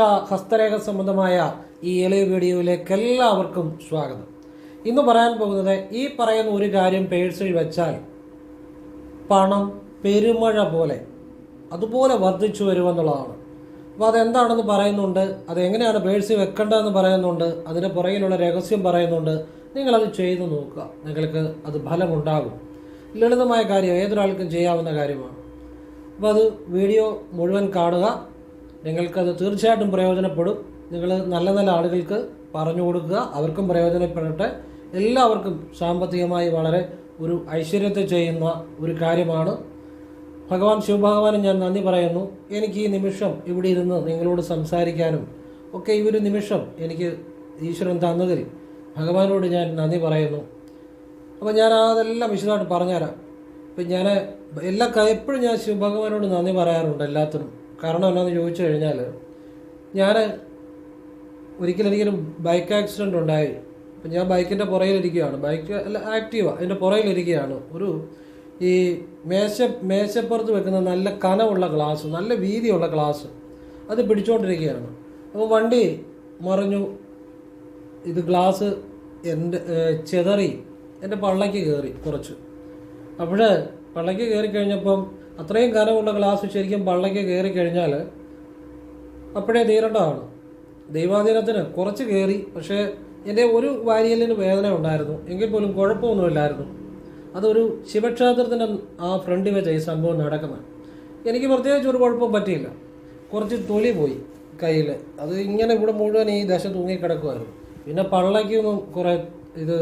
ഹസ്തരേഖ സംബന്ധമായ ഈ എളിയ വീഡിയോയിലേക്ക് എല്ലാവർക്കും സ്വാഗതം. ഇന്ന് പറയാൻ പോകുന്നത് ഈ പറയുന്ന ഒരു കാര്യം പേഴ്സിൽ വെച്ചാൽ പണം പെരുമഴ പോലെ അതുപോലെ വർദ്ധിച്ചു വരുമെന്നുള്ളതാണ്. അപ്പോൾ അതെന്താണെന്ന് പറയുന്നുണ്ട്? അതെങ്ങനെയാണ് പേഴ്സിൽ വെക്കേണ്ടതെന്ന് പറയുന്നുണ്ട്? അതിന്റെ പുറകിലുള്ള രഹസ്യം പറയുന്നുണ്ട്? നിങ്ങളത് ചെയ്തു നോക്കുക. നിങ്ങൾക്ക് അത് ഫലമുണ്ടാകും. ലളിതമായ കാര്യം ഏതൊരാൾക്കും ചെയ്യാവുന്ന കാര്യമാണ്. അപ്പോൾ അത് വീഡിയോ മുഴുവൻ കാണുക. നിങ്ങൾക്കത് തീർച്ചയായിട്ടും പ്രയോജനപ്പെടും. നിങ്ങൾ നല്ല നല്ല ആളുകൾക്ക് പറഞ്ഞു കൊടുക്കുക. അവർക്കും പ്രയോജനപ്പെടട്ടെ. എല്ലാവർക്കും സാമ്പത്തികമായി വളരെ ഒരു ഐശ്വര്യത്തെ ചെയ്യുന്ന ഒരു കാര്യമാണ്. ഭഗവാൻ ശിവഭഗവാനും ഞാൻ നന്ദി പറയുന്നു. എനിക്ക് ഈ നിമിഷം ഇവിടെ ഇരുന്ന് നിങ്ങളോട് സംസാരിക്കാനും ഒക്കെ ഈ ഒരു നിമിഷം എനിക്ക് ഈശ്വരൻ തന്നതിൽ ഭഗവാനോട് ഞാൻ നന്ദി പറയുന്നു. അപ്പോൾ ഞാൻ അതെല്ലാം വിശദമായിട്ട് പറഞ്ഞുതരാം. ഇപ്പം ഞാൻ എല്ലാ എപ്പോഴും ഞാൻ ശിവഭഗവാനോട് നന്ദി പറയാറുണ്ട് എല്ലാത്തിനും. കാരണം എന്നാന്ന് ചോദിച്ചു കഴിഞ്ഞാൽ ഞാൻ ഒരിക്കലും എനിക്കൊരു ബൈക്ക് ആക്സിഡന്റ് ഉണ്ടായി. അപ്പം ഞാൻ ബൈക്കിന്റെ പുറയിലിരിക്കുകയാണ്. ബൈക്ക് അല്ല ആക്റ്റീവ അതിന്റെ പുറകിലിരിക്കുകയാണ് ഒരു ഈ മേശ മേശപ്പുറത്ത് വെക്കുന്ന നല്ല കനമുള്ള ഗ്ലാസ് നല്ല വീതിയുള്ള ഗ്ലാസ് അത് പിടിച്ചുകൊണ്ടിരിക്കുകയാണ് അപ്പോൾ വണ്ടി മറിഞ്ഞു. ഇത് ഗ്ലാസ് എന്റെ ചെതറി. എന്റെ പള്ളയ്ക്ക് കയറി കുറച്ച്. അപ്പോൾ പള്ളയ്ക്ക് കയറി കഴിഞ്ഞപ്പം അത്രയും കനമുള്ള ഗ്ലാസ് ശരിക്കും പള്ളയ്ക്ക് കയറി കഴിഞ്ഞാൽ അപ്പോഴേ തീരേണ്ടതാണ്. ദൈവാധീനത്തിന് കുറച്ച് കയറി പക്ഷേ എന്റെ ഒരു വാരിയലിന് വേദന ഉണ്ടായിരുന്നു. എങ്കിൽ പോലും കുഴപ്പമൊന്നുമില്ലായിരുന്നു. അതൊരു ശിവക്ഷേത്രത്തിന്റെ ആ ഫ്രണ്ടിൽ വെച്ച ഈ സംഭവം നടക്കുന്നത്. എനിക്ക് പ്രത്യേകിച്ച് ഒരു കുഴപ്പവും പറ്റിയില്ല. കുറച്ച് തൊലി പോയി കയ്യിൽ അത് ഇങ്ങനെ ഇവിടെ മുഴുവൻ ഈ ദശ തൂങ്ങിക്കിടക്കുമായിരുന്നു പിന്നെ പള്ളയ്ക്കൊന്നും കുറേ ഇത്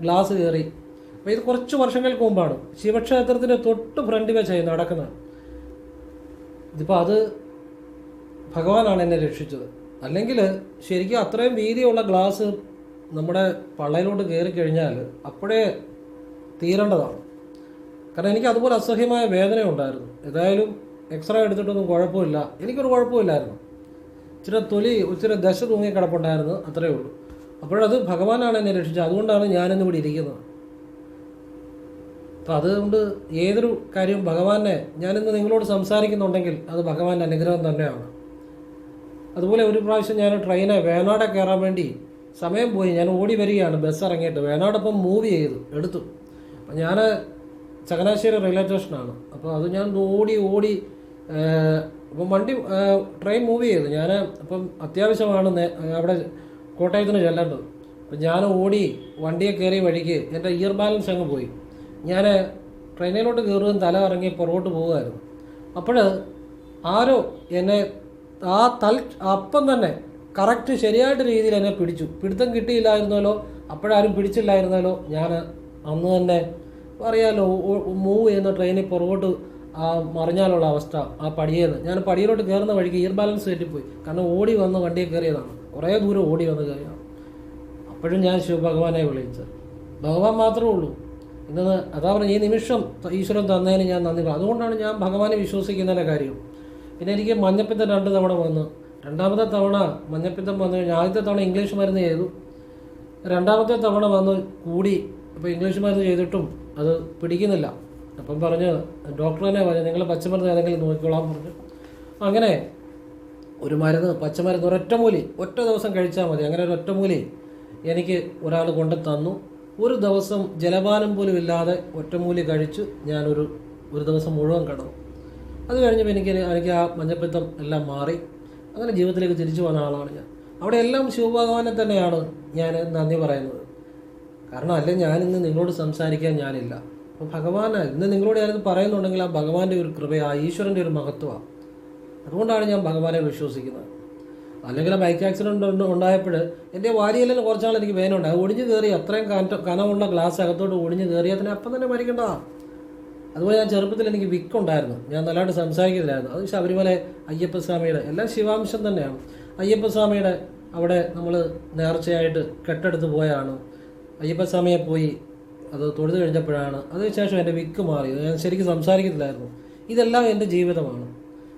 ഗ്ലാസ് കയറി ഇത് കുറച്ച് വർഷങ്ങൾക്ക് മുമ്പാണ്. ശിവക്ഷേത്രത്തിന്റെ തൊട്ട് ഫ്രണ്ട് വെച്ചായി നടക്കുന്നത്. ഇതിപ്പോൾ അത് ഭഗവാനാണ് എന്നെ രക്ഷിച്ചത്. അല്ലെങ്കിൽ ശരിക്കും അത്രയും വീതിയുള്ള ഗ്ലാസ് നമ്മുടെ പള്ളയിലോട്ട് കയറി കഴിഞ്ഞാൽ അപ്പോഴേ തീരേണ്ടതാണ്. കാരണം എനിക്ക് അതുപോലെ അസഹ്യമായ വേദന ഉണ്ടായിരുന്നു ഏതായാലും എക്സ്റേ എടുത്തിട്ടൊന്നും കുഴപ്പമില്ല. എനിക്കൊരു കുഴപ്പമില്ലായിരുന്നു. ഇച്ചിരി തൊലി ഇച്ചിരി ദശ തൂങ്ങി കിടപ്പുണ്ടായിരുന്നു അത്രയേ ഉള്ളൂ. അപ്പോഴത് ഭഗവാനാണ് എന്നെ രക്ഷിച്ചത്. അതുകൊണ്ടാണ് ഞാനിന്നിവിടെ ഇരിക്കുന്നത്. അപ്പം അതുകൊണ്ട് ഏതൊരു കാര്യവും ഭഗവാനെ ഞാനിന്ന് നിങ്ങളോട് സംസാരിക്കുന്നുണ്ടെങ്കിൽ അത് ഭഗവാന്റെ അനുഗ്രഹം തന്നെയാണ്. അതുപോലെ ഒരു പ്രാവശ്യം ഞാൻ ട്രെയിനെ വേണാട് കയറാൻ വേണ്ടി സമയം പോയി. ഞാൻ ഓടി വരികയാണ്. ബസ് ഇറങ്ങിയിട്ട്. വേണാടൊപ്പം മൂവ് ചെയ്തു. എടുത്തു. അപ്പം ഞാൻ ചങ്ങനാശ്ശേരി റെയിൽവേ സ്റ്റേഷനാണ് അപ്പോൾ അത് ഞാൻ ഓടി ഓടി അപ്പം വണ്ടി ട്രെയിൻ മൂവ് ചെയ്തു. ഞാൻ അപ്പം അത്യാവശ്യമാണ് അവിടെ കോട്ടയത്തിന് ചെല്ലേണ്ടത്. അപ്പം ഞാൻ ഓടി വണ്ടിയെ കയറിയ വഴിക്ക് എന്റെ ഇയർ ബാലൻസ് അങ്ങ് പോയി. ഞാൻ ട്രെയിനിലോട്ട് കയറുകയും തല ഇറങ്ങി പുറകോട്ട് പോവുമായിരുന്നു അപ്പോൾ ആരോ എന്നെ ആ തൽ അപ്പം തന്നെ കറക്റ്റ് ശരിയായിട്ട് രീതിയിൽ എന്നെ പിടിച്ചു. പിടുത്തം കിട്ടിയില്ലായിരുന്നല്ലോ അപ്പോഴാരും പിടിച്ചില്ലായിരുന്നല്ലോ. ഞാൻ അന്ന് തന്നെ അറിയാലോ മൂവ് ചെയ്യുന്ന ട്രെയിനിൽ പുറകോട്ട് ആ മറിഞ്ഞാലുള്ള അവസ്ഥ ആ പടിയേന്ന്. ഞാൻ പടിയിലോട്ട് കയറുന്ന വഴിക്ക് ഇയർ ബാലൻസ് തെറ്റിപ്പോയി കാരണം ഓടി വന്ന് വണ്ടിയിൽ കയറിയതാണ്. കുറേ ദൂരം ഓടി വന്ന് കയറിയതാണ്. അപ്പോഴും ഞാൻ ശിവഭഗവാനെ വിളിച്ചത്. ഭഗവാൻ മാത്രമേ ഉള്ളൂ. ഇന്ന് അതാ പറഞ്ഞ ഈ നിമിഷം ഈശ്വരൻ തന്നതിന് ഞാൻ നന്ദി പറയും അതുകൊണ്ടാണ് ഞാൻ ഭഗവാനെ വിശ്വസിക്കുന്നതിന്റെ കാര്യം. പിന്നെ എനിക്ക് മഞ്ഞപ്പിത്തം രണ്ട് തവണ വന്നു. രണ്ടാമത്തെ തവണ മഞ്ഞപ്പിത്തം വന്നു കഴിഞ്ഞാൽ ആദ്യത്തെ തവണ ഇംഗ്ലീഷ് മരുന്ന് ചെയ്തു. രണ്ടാമത്തെ തവണ വന്ന് കൂടി അപ്പോൾ ഇംഗ്ലീഷ് മരുന്ന് ചെയ്തിട്ടും അത് പിടിക്കുന്നില്ല. അപ്പം പറഞ്ഞ് ഡോക്ടർ തന്നെ പറഞ്ഞു നിങ്ങൾ പച്ചമരുന്ന് ഏതെങ്കിലും നോക്കിക്കോളാം പറഞ്ഞു. അങ്ങനെ ഒരു മരുന്ന് പച്ചമരുന്ന് ഒരൊറ്റമൂലി ഒറ്റ ദിവസം കഴിച്ചാൽ മതി. അങ്ങനെ ഒരു ഒറ്റമൂലി എനിക്ക് ഒരാൾ കൊണ്ട് തന്നു. ഒരു ദിവസം ജലപാനം പോലും ഇല്ലാതെ ഒറ്റമൂലി കഴിച്ച് ഞാനൊരു ഒരു ദിവസം മുഴുവൻ കിടന്നു. അത് കഴിഞ്ഞപ്പോൾ എനിക്ക് എനിക്ക് ആ മഞ്ഞപ്പിത്തം എല്ലാം മാറി. അങ്ങനെ ജീവിതത്തിലേക്ക് തിരിച്ചു വന്ന ആളാണ് ഞാൻ. അവിടെ എല്ലാം ശിവഭഗവാനെ തന്നെയാണ് ഞാൻ നന്ദി പറയുന്നത്. കാരണം അല്ലെ ഞാനിന്ന് നിങ്ങളോട് സംസാരിക്കാൻ ഞാനില്ല. അപ്പോൾ ഭഗവാൻ ഇന്ന് നിങ്ങളോട് ഞാനിത് പറയുന്നുണ്ടെങ്കിൽ ആ ഭഗവാന്റെ ഒരു കൃപയാണ് ഈശ്വരന്റെ ഒരു മഹത്വമാണ് അതുകൊണ്ടാണ് ഞാൻ ഭഗവാനെ വിശ്വസിക്കുന്നത്. അല്ലെങ്കിൽ ബൈക്ക് ആക്സിഡന്റ് ഉണ്ടായപ്പോൾ എന്റെ വാരിയെല്ലാം കുറച്ചാൾ എനിക്ക് വേദന ഉണ്ടായി അത് ഒടിഞ്ഞു കയറി അത്രയും കനമുള്ള ഗ്ലാസ് അകത്തോട്ട് ഒടിഞ്ഞു കയറിയതിനെ അപ്പം തന്നെ മരിക്കേണ്ടതാണ് അതുപോലെ ഞാൻ ചെറുപ്പത്തിൽ എനിക്ക് വിക്കുണ്ടായിരുന്നു ഞാൻ നല്ലതായിട്ട് സംസാരിക്കുന്നില്ലായിരുന്നു. അത് ശബരിമല അയ്യപ്പസ്വാമിയുടെ എല്ലാം ശിവാംശം തന്നെയാണ്. അയ്യപ്പസ്വാമിയുടെ അവിടെ നമ്മൾ നേർച്ചയായിട്ട് കെട്ടെടുത്ത് പോയാണ്. അയ്യപ്പസ്വാമിയെ പോയി അത് തൊഴുതു കഴിഞ്ഞപ്പോഴാണ് അതിനുശേഷം എന്റെ വിക്ക് മാറി. ഞാൻ ശരിക്കും സംസാരിക്കുന്നില്ലായിരുന്നു ഇതെല്ലാം എന്റെ ജീവിതമാണ്.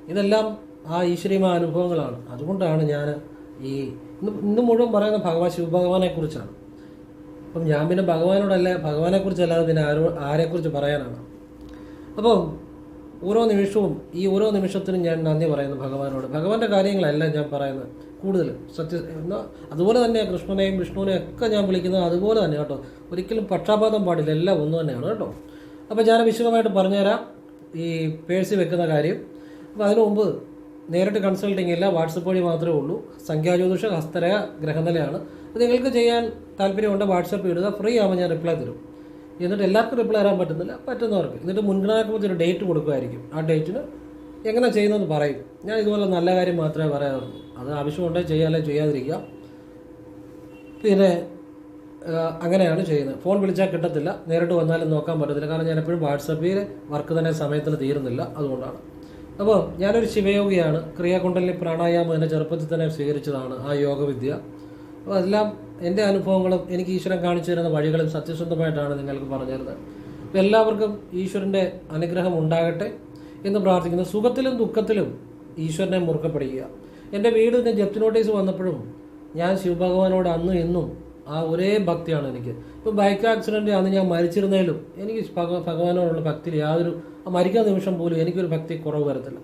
ഇതെല്ലാം ആ ഈശ്വരീയമായ അനുഭവങ്ങളാണ്. അതുകൊണ്ടാണ് ഞാൻ ഈ ഇന്ന് ഇന്ന് മുഴുവൻ പറയുന്നത് ഭഗവാൻ ശിവഭഗവാനെക്കുറിച്ചാണ് അപ്പം ഞാൻ പിന്നെ ഭഗവാനോടല്ല ഭഗവാനെ കുറിച്ചല്ലാതെ പിന്നെ ആരോ ആരെക്കുറിച്ച് പറയാനാണ്. അപ്പം ഓരോ നിമിഷവും ഈ ഓരോ നിമിഷത്തിനും ഞാൻ നന്ദി പറയുന്നു ഭഗവാനോട്. ഭഗവാന്റെ കാര്യങ്ങളല്ല ഞാൻ പറയുന്നത് കൂടുതൽ. സത്യ അതുപോലെ തന്നെ കൃഷ്ണനെയും വിഷ്ണുവിനെയും ഒക്കെ ഞാൻ വിളിക്കുന്നത് അതുപോലെ തന്നെ കേട്ടോ. ഒരിക്കലും പക്ഷാപാതം പാടില്ല എല്ലാം ഒന്ന് തന്നെയാണ് കേട്ടോ. അപ്പോൾ ഞാൻ വിശദമായിട്ട് പറഞ്ഞുതരാം ഈ പേഴ്സി വെക്കുന്ന കാര്യം. അപ്പോൾ അതിനു മുമ്പ് നേരിട്ട് കൺസൾട്ടിങ് ഇല്ല വാട്സപ്പ് വഴി മാത്രമേ ഉള്ളൂ. സംഖ്യാജ്യോതിഷ ഹസ്തര ഗ്രഹനിലയാണ്. അത് നിങ്ങൾക്ക് ചെയ്യാൻ താല്പര്യമുണ്ട് വാട്സപ്പ് ഇടുക ഫ്രീ ആകുമ്പോൾ ഞാൻ റിപ്ലൈ തരും. എന്നിട്ട് എല്ലാവർക്കും റിപ്ലൈ തരാൻ പറ്റുന്നില്ല പറ്റുന്നവർക്ക്. എന്നിട്ട് മുൻഗണനാക്രമത്തിൽ ഒരു ഡേറ്റ് കൊടുക്കുമായിരിക്കും. ആ ഡേറ്റിന് എങ്ങനെ ചെയ്യുന്നതെന്ന് പറയും. ഞാൻ ഇതുപോലെ നല്ല കാര്യം മാത്രമേ പറയാറുള്ളൂ. അത് ആവശ്യമുണ്ടെങ്കിൽ ചെയ്യാല്ലേ ചെയ്യാതിരിക്കുക. പിന്നെ അങ്ങനെയാണ് ചെയ്യുന്നത്. ഫോൺ വിളിച്ചാൽ കിട്ടത്തില്ല. നേരിട്ട് വന്നാലും നോക്കാൻ പറ്റത്തില്ല. കാരണം ഞാൻ എപ്പോഴും വാട്സപ്പിൽ വർക്ക് തന്നെ സമയത്തിന് തീരുന്നില്ല. അതുകൊണ്ടാണ്. അപ്പോൾ ഞാനൊരു ശിവയോഗിയാണ്. ക്രിയാകുണ്ടലിനി പ്രാണായാമം എന്റെ ചെറുപ്പത്തിൽ തന്നെ സ്വീകരിച്ചതാണ് ആ യോഗവിദ്യ. അപ്പോൾ അതെല്ലാം എന്റെ അനുഭവങ്ങളും എനിക്ക് ഈശ്വരൻ കാണിച്ചു തരുന്ന വഴികളും സത്യസന്ധമായിട്ടാണ് നിങ്ങൾക്ക് പറഞ്ഞു തരുന്നത്. അപ്പോൾ എല്ലാവർക്കും ഈശ്വരന്റെ അനുഗ്രഹം ഉണ്ടാകട്ടെ എന്ന് പ്രാർത്ഥിക്കുന്നു. സുഖത്തിലും ദുഃഖത്തിലും ഈശ്വരനെ മുറുക്കപ്പെടുക എന്റെ വീട് ജപ്തി നോട്ടീസ് വന്നപ്പോഴും ഞാൻ ശിവഭഗവാനോട് അന്നും ഇന്നും ആ ഒരേ ഭക്തിയാണ് എനിക്ക്. ഇപ്പോൾ ബൈക്ക് ആക്സിഡന്റ് അന്ന് ഞാൻ മരിച്ചിരുന്നാലും എനിക്ക് ഭഗ- ഭഗവാനോടുള്ള ഭക്തിയിൽ യാതൊരു മരിക്കുന്ന നിമിഷം പോലും എനിക്കൊരു ഭക്തി കുറവ് വരത്തില്ല.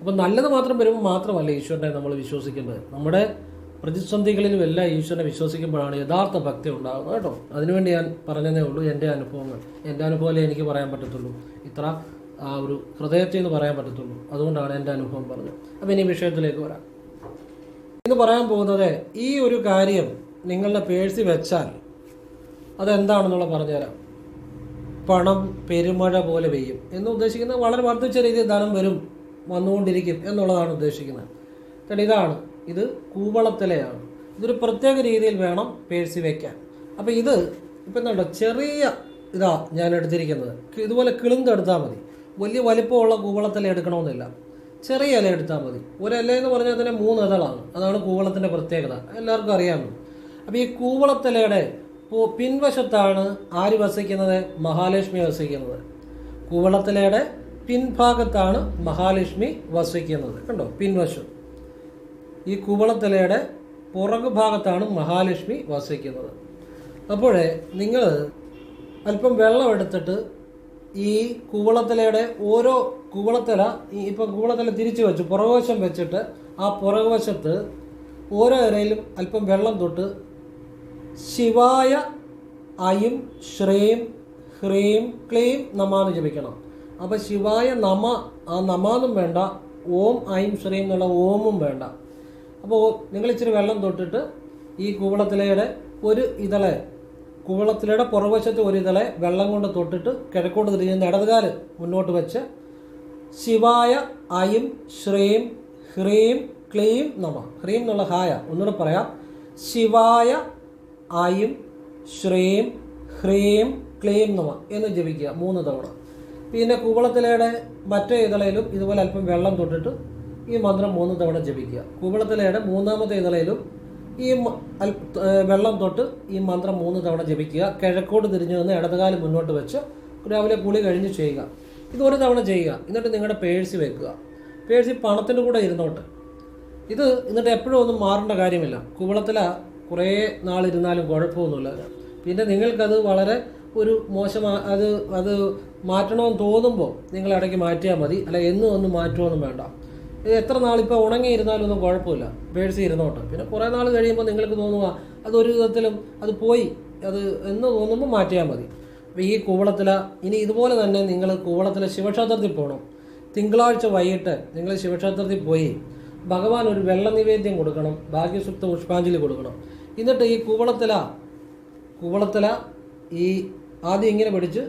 അപ്പം നല്ലത് മാത്രം വരുമ്പോൾ മാത്രമല്ല ഈശ്വരനെ നമ്മൾ വിശ്വസിക്കേണ്ടത്. നമ്മുടെ പ്രതിസന്ധികളിലും എല്ലാം ഈശ്വരനെ വിശ്വസിക്കുമ്പോഴാണ് യഥാർത്ഥ ഭക്തി ഉണ്ടാകുന്നത് കേട്ടോ. അതിനുവേണ്ടി ഞാൻ പറഞ്ഞതേ ഉള്ളൂ എന്റെ അനുഭവങ്ങൾ. എന്റെ അനുഭവമല്ലേ എനിക്ക് പറയാൻ പറ്റത്തുള്ളൂ. ഇത്ര ആ ഒരു ഹൃദയത്തിൽ നിന്ന് പറയാൻ പറ്റത്തുള്ളൂ. അതുകൊണ്ടാണ് എന്റെ അനുഭവം പറഞ്ഞത്. അപ്പം ഇനി വിഷയത്തിലേക്ക് വരാം. ഇന്ന് പറയാൻ പോകുന്നത് ഈ ഒരു കാര്യം നിങ്ങളുടെ പേഴ്സി വെച്ചാൽ അതെന്താണെന്നുള്ള പറഞ്ഞുതരാം. പണം പെരുമഴ പോലെ പെയ്യും എന്ന് ഉദ്ദേശിക്കുന്നത് വളരെ വർദ്ധിച്ച രീതിയിൽ ധനം വരും വന്നുകൊണ്ടിരിക്കും എന്നുള്ളതാണ് ഉദ്ദേശിക്കുന്നത്. കാരണം ഇതാണ് ഇത് കൂവളത്തിലെയാണ്. ഇതൊരു പ്രത്യേക രീതിയിൽ വേണം പേഴ്സി വയ്ക്കാൻ അപ്പോൾ ഇത് ഇപ്പം എന്താ ചെറിയ ഇതാ ഞാൻ എടുത്തിരിക്കുന്നത്. ഇതുപോലെ കിളിന്തെടുത്താൽ മതി. വലിയ വലിപ്പമുള്ള കൂവളത്തില എടുക്കണമെന്നില്ല. ചെറിയ ഇല എടുത്താൽ മതി. ഒരു ഇല എന്ന് പറഞ്ഞാൽ തന്നെ മൂന്ന് ഇതളാണ് അതാണ് കൂവളത്തിന്റെ പ്രത്യേകത. എല്ലാവർക്കും അറിയാമല്ലോ. അപ്പോൾ ഈ കൂവളത്തലയുടെ പിൻവശത്താണ് ആര് വസിക്കുന്നത്? മഹാലക്ഷ്മി വസിക്കുന്നത്. കൂവളത്തിലയുടെ പിൻഭാഗത്താണ് മഹാലക്ഷ്മി വസിക്കുന്നത്. കണ്ടോ? പിൻവശം. ഈ കൂവളത്തിലയുടെ പുറകു ഭാഗത്താണ് മഹാലക്ഷ്മി വസിക്കുന്നത്. അപ്പോഴേ നിങ്ങൾ അല്പം വെള്ളം എടുത്തിട്ട് ഈ കൂവളത്തിലയുടെ ഓരോ കൂവളത്തല ഇപ്പം കൂവളത്തല തിരിച്ചു വെച്ച് പുറകുവശം വെച്ചിട്ട് ആ പുറകുവശത്ത് ഓരോ ഇരയിലും അല്പം വെള്ളം തൊട്ട് ശിവായ അയും ശ്രേം ഹ്രീം ക്ലീം നമാന്ന് ജപിക്കണം. അപ്പോൾ ശിവായ നമ ആ നമാന്നും വേണ്ട. ഓം ഐം ശ്രീം എന്നുള്ള ഓമും വേണ്ട. അപ്പോൾ നിങ്ങൾ ഇച്ചിരി വെള്ളം തൊട്ടിട്ട് ഈ കൂവളത്തിലയുടെ ഒരു ഇതളെ കൂവളത്തിലയുടെ പുറവശത്തെ ഒരു ഇതളെ വെള്ളം കൊണ്ട് തൊട്ടിട്ട് കിഴക്കോട്ട് തിരിഞ്ഞ് ഇടതുകാൽ മുന്നോട്ട് വെച്ച് ശിവായ ഐം ശ്രീം ഹ്രീം ക്ലീം നമ. ഹ്രീം എന്നുള്ള ഹായ. ഒന്നുകൂടെ പറയാം. ശിവായ ഐം ശ്രീം ഹ്രീം ക്ലേം നമ എന്ന് ജപിക്കുക മൂന്ന് തവണ. പിന്നെ കുവളത്തിലയുടെ മറ്റേ ഇതളയിലും ഇതുപോലെ അല്പം വെള്ളം തൊട്ടിട്ട് ഈ മന്ത്രം മൂന്ന് തവണ ജപിക്കുക. കുവളത്തിലയുടെ മൂന്നാമത്തെ ഇതളയിലും ഈ വെള്ളം തൊട്ട് ഈ മന്ത്രം മൂന്ന് തവണ ജപിക്കുക. കിഴക്കോട്ട് തിരിഞ്ഞു നിന്ന് ഇടതുകാലം മുന്നോട്ട് വെച്ച് രാവിലെ കുളി കഴിഞ്ഞ് ചെയ്യുക. ഇത് ഒരു തവണ ചെയ്യുക. എന്നിട്ട് നിങ്ങളുടെ പേഴ്സി വെക്കുക. പേഴ്സി പണത്തിന്റെ കൂടെ ഇരുന്നോട്ട്. ഇത് എന്നിട്ട് എപ്പോഴും ഒന്നും മാറേണ്ട കാര്യമില്ല. കുവളത്തില കുറേ നാളിരുന്നാലും കുഴപ്പമൊന്നുമില്ല. പിന്നെ നിങ്ങൾക്കത് വളരെ ഒരു മോശമാ അത് അത് മാറ്റണമെന്ന് തോന്നുമ്പോൾ നിങ്ങൾ ഇടയ്ക്ക് മാറ്റിയാൽ മതി. അല്ല എന്നും ഒന്നും മാറ്റുമൊന്നും വേണ്ട. ഇത് എത്ര നാളിപ്പോൾ ഉണങ്ങിയിരുന്നാലും ഒന്നും കുഴപ്പമില്ല. പേഴ്സി ഇരുന്നോട്ടെ. പിന്നെ കുറേ നാൾ കഴിയുമ്പോൾ നിങ്ങൾക്ക് തോന്നുക അതൊരു വിധത്തിലും അത് പോയി. അത് എന്ന് തോന്നുമ്പോൾ മാറ്റിയാൽ മതി. അപ്പോൾ ഈ കൂവളത്തില ഇനി ഇതുപോലെ തന്നെ നിങ്ങൾ കൂവളത്തില ശിവക്ഷേത്രത്തിൽ പോകണം. തിങ്കളാഴ്ച വൈകിട്ട് നിങ്ങൾ ശിവക്ഷേത്രത്തിൽ പോയി ഭഗവാൻ ഒരു വെള്ള നിവേദ്യം കൊടുക്കണം ഭാഗ്യസുപ്ത പുഷ്പാഞ്ജലി കൊടുക്കണം. എന്നിട്ട് ഈ കൂവളത്തില കൂവളത്തില ഈ ആദ്യം ഇങ്ങനെ പിടിച്ച്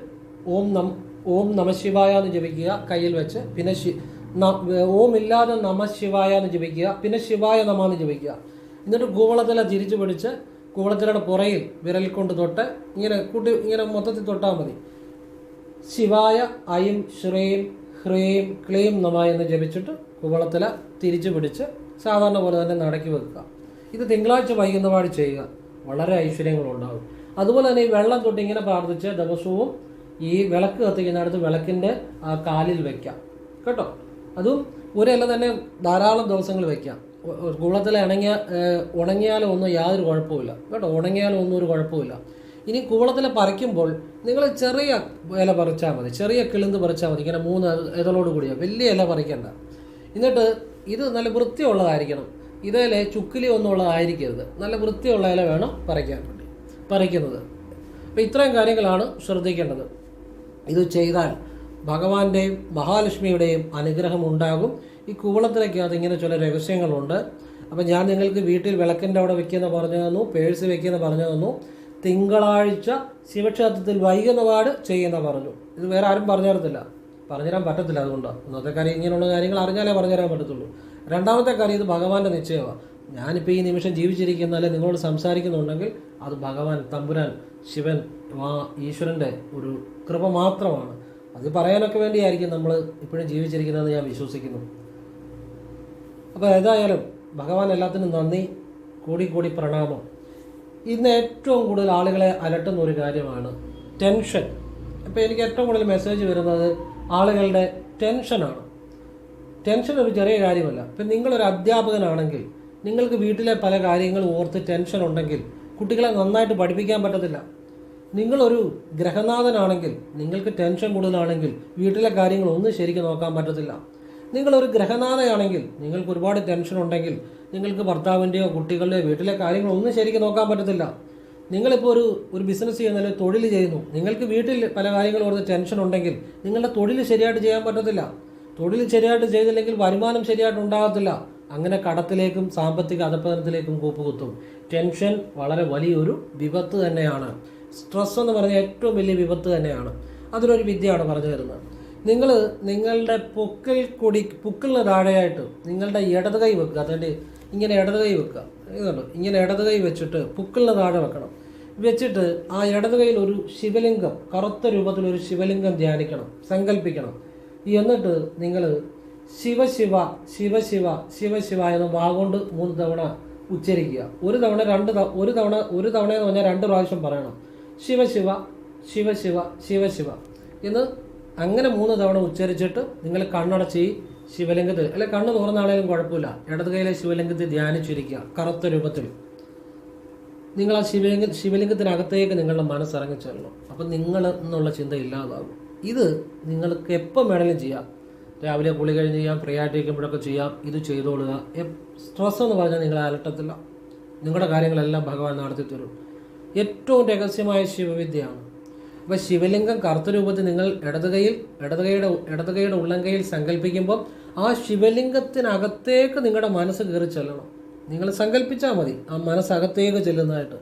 ഓം നം ഓം നമശിവായ എന്ന് ജപിക്കുക കയ്യിൽ വെച്ച്. പിന്നെ ശി ഓം ഇല്ലാതെ നമശിവായ എന്ന് ജപിക്കുക പിന്നെ ശിവായ നമ എന്ന് ജപിക്കുക. എന്നിട്ട് കൂവളത്തില തിരിച്ചു പിടിച്ച് കൂവളത്തിലയുടെ പുറയിൽ വിരൽ കൊണ്ട് തൊട്ട് ഇങ്ങനെ കൂട്ടി ഇങ്ങനെ മൊത്തത്തിൽ തൊട്ടാൽ മതി. ശിവായ ഐം ശ്രീം ഹ്രീം ക്ലീം നമ എന്ന് ജപിച്ചിട്ട് കുവളത്തില തിരിച്ചു പിടിച്ച് സാധാരണ പോലെ തന്നെ നടക്കി വെക്കുക. ഇത് തിങ്കളാഴ്ച വൈകുന്നപാട് ചെയ്യുക. വളരെ ഐശ്വര്യങ്ങളുണ്ടാകും അതുപോലെ തന്നെ ഈ വെള്ളം തൊട്ട് ഇങ്ങനെ പ്രാർത്ഥിച്ച് ദിവസവും ഈ വിളക്ക് കത്തിക്കുന്നിടത്ത് വിളക്കിന്റെ ആ കാലിൽ വെക്കാം. കേട്ടോ? അതും ഒരല്ല തന്നെ ധാരാളം ദിവസങ്ങൾ വെക്കാം. കൂളത്തിൽ ഇണങ്ങിയ ഉണങ്ങിയാലും ഒന്നും യാതൊരു കുഴപ്പമില്ല കേട്ടോ? ഉണങ്ങിയാലും ഒന്നും ഒരു കുഴപ്പമില്ല ഇനി കൂളത്തിൽ പറിക്കുമ്പോൾ നിങ്ങൾ ചെറിയ ഇല പറിച്ചാൽ മതി. ചെറിയ കിളിന്ത് പറിച്ചാൽ മതി. ഇങ്ങനെ മൂന്ന് ഇതളോട് കൂടിയ. വലിയ ഇല പറിക്കണ്ട. എന്നിട്ട് ഇത് നല്ല വൃത്തിയുള്ളതായിരിക്കണം. ഇതേലെ ചുക്കിലി ഒന്നും ഉള്ളതായിരിക്കരുത് നല്ല വൃത്തിയുള്ള ഇല വേണം പറിക്കാൻ വേണ്ടി. പറിക്കുന്നത്. അപ്പോൾ ഇത്രയും കാര്യങ്ങളാണ് ശ്രദ്ധിക്കേണ്ടത്. ഇത് ചെയ്താൽ ഭഗവാന്റെയും മഹാലക്ഷ്മിയുടെയും അനുഗ്രഹം ഉണ്ടാകും ഈ കൂവളത്തിലൊക്കെ ഇങ്ങനെ ചില രഹസ്യങ്ങളുണ്ട്. അപ്പം ഞാൻ നിങ്ങൾക്ക് വീട്ടിൽ വിളക്കിന്റെ അവിടെ വെക്കുന്ന പറഞ്ഞു തന്നു പേഴ്സ് വെക്കുന്ന പറഞ്ഞു തന്നു തിങ്കളാഴ്ച ശിവക്ഷേത്രത്തിൽ വൈകുന്ന പാട് ചെയ്യുന്ന പറഞ്ഞു. ഇത് വേറെ ആരും പറഞ്ഞു തരത്തില്ല പറഞ്ഞുതരാൻ പറ്റത്തില്ല അതുകൊണ്ടാണ് ഇന്നത്തെ കാര്യം ഇങ്ങനെയുള്ള കാര്യങ്ങൾ അറിഞ്ഞാലേ പറഞ്ഞുതരാൻ പറ്റത്തുള്ളൂ. രണ്ടാമത്തെ കാര്യം ഇത് ഭഗവാന്റെ നിശ്ചയമാണ് ഞാനിപ്പോൾ ഈ നിമിഷം ജീവിച്ചിരിക്കുന്ന അല്ലെങ്കിൽ നിങ്ങളോട് സംസാരിക്കുന്നുണ്ടെങ്കിൽ അത് ഭഗവാൻ തമ്പുരാൻ ശിവൻ മാ ഈശ്വരന്റെ ഒരു കൃപ മാത്രമാണ്. അത് പറയാനൊക്കെ വേണ്ടിയായിരിക്കും നമ്മൾ ഇപ്പോഴും ജീവിച്ചിരിക്കുന്നതെന്ന് ഞാൻ വിശ്വസിക്കുന്നു. അപ്പോൾ ഏതായാലും ഭഗവാൻ എല്ലാത്തിനും നന്ദി കൂടി കൂടി പ്രണാമം. ഇന്ന് ഏറ്റവും കൂടുതൽ ആളുകളെ അലട്ടുന്ന ഒരു കാര്യമാണ് ടെൻഷൻ. അപ്പോൾ എനിക്ക് ഏറ്റവും കൂടുതൽ മെസ്സേജ് വരുന്നത് ആളുകളുടെ ടെൻഷനാണ്. ടെൻഷൻ ഒരു ചെറിയ കാര്യമല്ല. ഇപ്പം നിങ്ങളൊരു അധ്യാപകനാണെങ്കിൽ നിങ്ങൾക്ക് വീട്ടിലെ പല കാര്യങ്ങളും ഓർത്ത് ടെൻഷൻ ഉണ്ടെങ്കിൽ കുട്ടികളെ നന്നായിട്ട് പഠിപ്പിക്കാൻ പറ്റത്തില്ല. നിങ്ങളൊരു ഗ്രഹനാഥനാണെങ്കിൽ നിങ്ങൾക്ക് ടെൻഷൻ കൂടുതലാണെങ്കിൽ വീട്ടിലെ കാര്യങ്ങൾ ഒന്നും ശരിക്കും നോക്കാൻ പറ്റത്തില്ല. നിങ്ങളൊരു ഗ്രഹനാഥയാണെങ്കിൽ നിങ്ങൾക്ക് ഒരുപാട് ടെൻഷൻ ഉണ്ടെങ്കിൽ നിങ്ങൾക്ക് ഭർത്താവിന്റെയോ കുട്ടികളുടെയോ വീട്ടിലെ കാര്യങ്ങൾ ഒന്നും ശരിക്കും നോക്കാൻ പറ്റത്തില്ല. നിങ്ങളിപ്പോൾ ഒരു ഒരു ബിസിനസ് ചെയ്യുന്ന തൊഴിൽ ചെയ്യുന്നു. നിങ്ങൾക്ക് വീട്ടിൽ പല കാര്യങ്ങളും ഓർത്ത് ടെൻഷൻ ഉണ്ടെങ്കിൽ നിങ്ങളുടെ തൊഴിൽ ശരിയായിട്ട് ചെയ്യാൻ പറ്റത്തില്ല. തൊഴിൽ ശരിയായിട്ട് ചെയ്തില്ലെങ്കിൽ വരുമാനം ശരിയായിട്ട് ഉണ്ടാകത്തില്ല. അങ്ങനെ കടത്തിലേക്കും സാമ്പത്തിക അധപ്പതനത്തിലേക്കും കൂപ്പുകുത്തും. ടെൻഷൻ വളരെ വലിയൊരു വിപത്ത് തന്നെയാണ്. സ്ട്രെസ് എന്ന് പറഞ്ഞ ഏറ്റവും വലിയ വിപത്ത് തന്നെയാണ്. അതിനൊരു വിദ്യയാണ് പറഞ്ഞു തരുന്നത്. നിങ്ങൾ നിങ്ങളുടെ പൊക്കിൽ കൂടി പുക്കിളിന് താഴെയായിട്ട് നിങ്ങളുടെ ഇടത് കൈ വെക്കുക. അതിന്റെ ഇങ്ങനെ ഇടത് കൈ വെക്കുക. ഇതുണ്ട് ഇങ്ങനെ ഇടത് കൈ വെച്ചിട്ട് പുക്കിളിന് താഴെ വെക്കണം. വെച്ചിട്ട് ആ ഇടത് കൈയിൽ ഒരു ശിവലിംഗം കറുത്ത രൂപത്തിൽ ഒരു ശിവലിംഗം ധ്യാനിക്കണം. സങ്കല്പിക്കണം. എന്നിട്ട് നിങ്ങൾ ശിവശിവ ശിവശിവ ശിവശിവ എന്ന് വാഗോണ്ട് മൂന്ന് തവണ ഉച്ചരിക്കുക. ഒരു തവണ രണ്ട് ഒരു തവണ ഒരു തവണ എന്ന് പറഞ്ഞാൽ രണ്ട് പ്രാവശ്യം പറയണം. ശിവശിവ ശിവശിവ ശിവശിവ എന്ന് അങ്ങനെ മൂന്ന് തവണ ഉച്ചരിച്ചിട്ട് നിങ്ങൾ കണ്ണടച്ച് ഈ ശിവലിംഗത്തിൽ അല്ലെ കണ്ണ് തുറന്നാണേലും കുഴപ്പമില്ല. ഇടത് കൈയിലെ ശിവലിംഗത്തിൽ ധ്യാനിച്ചിരിക്കുക കറുത്ത രൂപത്തിൽ. നിങ്ങൾ ആ ശിവലിംഗ ശിവലിംഗത്തിനകത്തേക്ക് നിങ്ങളുടെ മനസ്സിറങ്ങി ചെല്ലണം അപ്പം നിങ്ങൾ എന്നുള്ള ചിന്ത ഇല്ലാതാകും. ഇത് നിങ്ങൾക്ക് എപ്പം വേണമെങ്കിലും ചെയ്യാം. രാവിലെ കുളി കഴിഞ്ഞ് ചെയ്യാം ഫ്രീ ആയിട്ടിരിക്കുമ്പോഴൊക്കെ ചെയ്യാം ഇത് ചെയ്തോളുക. സ്ട്രെസ് എന്ന് പറഞ്ഞാൽ നിങ്ങളെ അലട്ടത്തില്ല. നിങ്ങളുടെ കാര്യങ്ങളെല്ലാം ഭഗവാൻ നടത്തി തരും. ഏറ്റവും രഹസ്യമായ ശിവവിദ്യയാണ്. അപ്പോൾ ശിവലിംഗം കറുത്ത രൂപത്തിൽ നിങ്ങൾ ഇടത് കൈയിൽ ഇടത് കൈയുടെ ഇടത് കൈയുടെ ഉള്ളം കൈയിൽ സങ്കല്പിക്കുമ്പോൾ ആ ശിവലിംഗത്തിനകത്തേക്ക് നിങ്ങളുടെ മനസ്സ് കയറി ചെല്ലണം. നിങ്ങൾ സങ്കല്പിച്ചാൽ മതി. ആ മനസ്സകത്തേക്ക് ചെല്ലുന്നതായിട്ട്.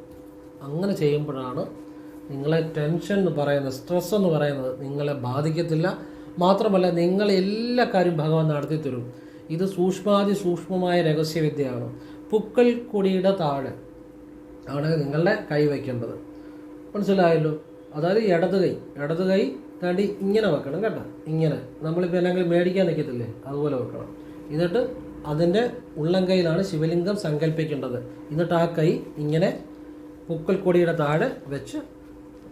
അങ്ങനെ ചെയ്യുമ്പോഴാണ് നിങ്ങളെ ടെൻഷൻ എന്ന് പറയുന്നത് സ്ട്രെസ് എന്ന് പറയുന്നത് നിങ്ങളെ ബാധിക്കത്തില്ല. മാത്രമല്ല നിങ്ങളെ എല്ലാ ഭഗവാൻ നടത്തി തരും. ഇത് സൂക്ഷ്മാതി സൂക്ഷ്മമായ രഹസ്യവിദ്യയാണ്. പുക്കൽ കൊടിയുടെ താഴെ ആണ് നിങ്ങളുടെ കൈ വയ്ക്കേണ്ടത്. മനസ്സിലായല്ലോ? അതായത് ഇടത് കൈ ഇടത് കൈ തടി ഇങ്ങനെ വെക്കണം കേട്ടോ. ഇങ്ങനെ. നമ്മളിപ്പോൾ അല്ലെങ്കിൽ മേടിക്കാൻ നിൽക്കത്തില്ലേ അതുപോലെ വെക്കണം. എന്നിട്ട് അതിന്റെ ഉള്ളം കൈയിലാണ് ശിവലിംഗം സങ്കല്പിക്കേണ്ടത്. എന്നിട്ട് ആ കൈ ഇങ്ങനെ പുക്കൽ കൊടിയുടെ താഴെ വെച്ച്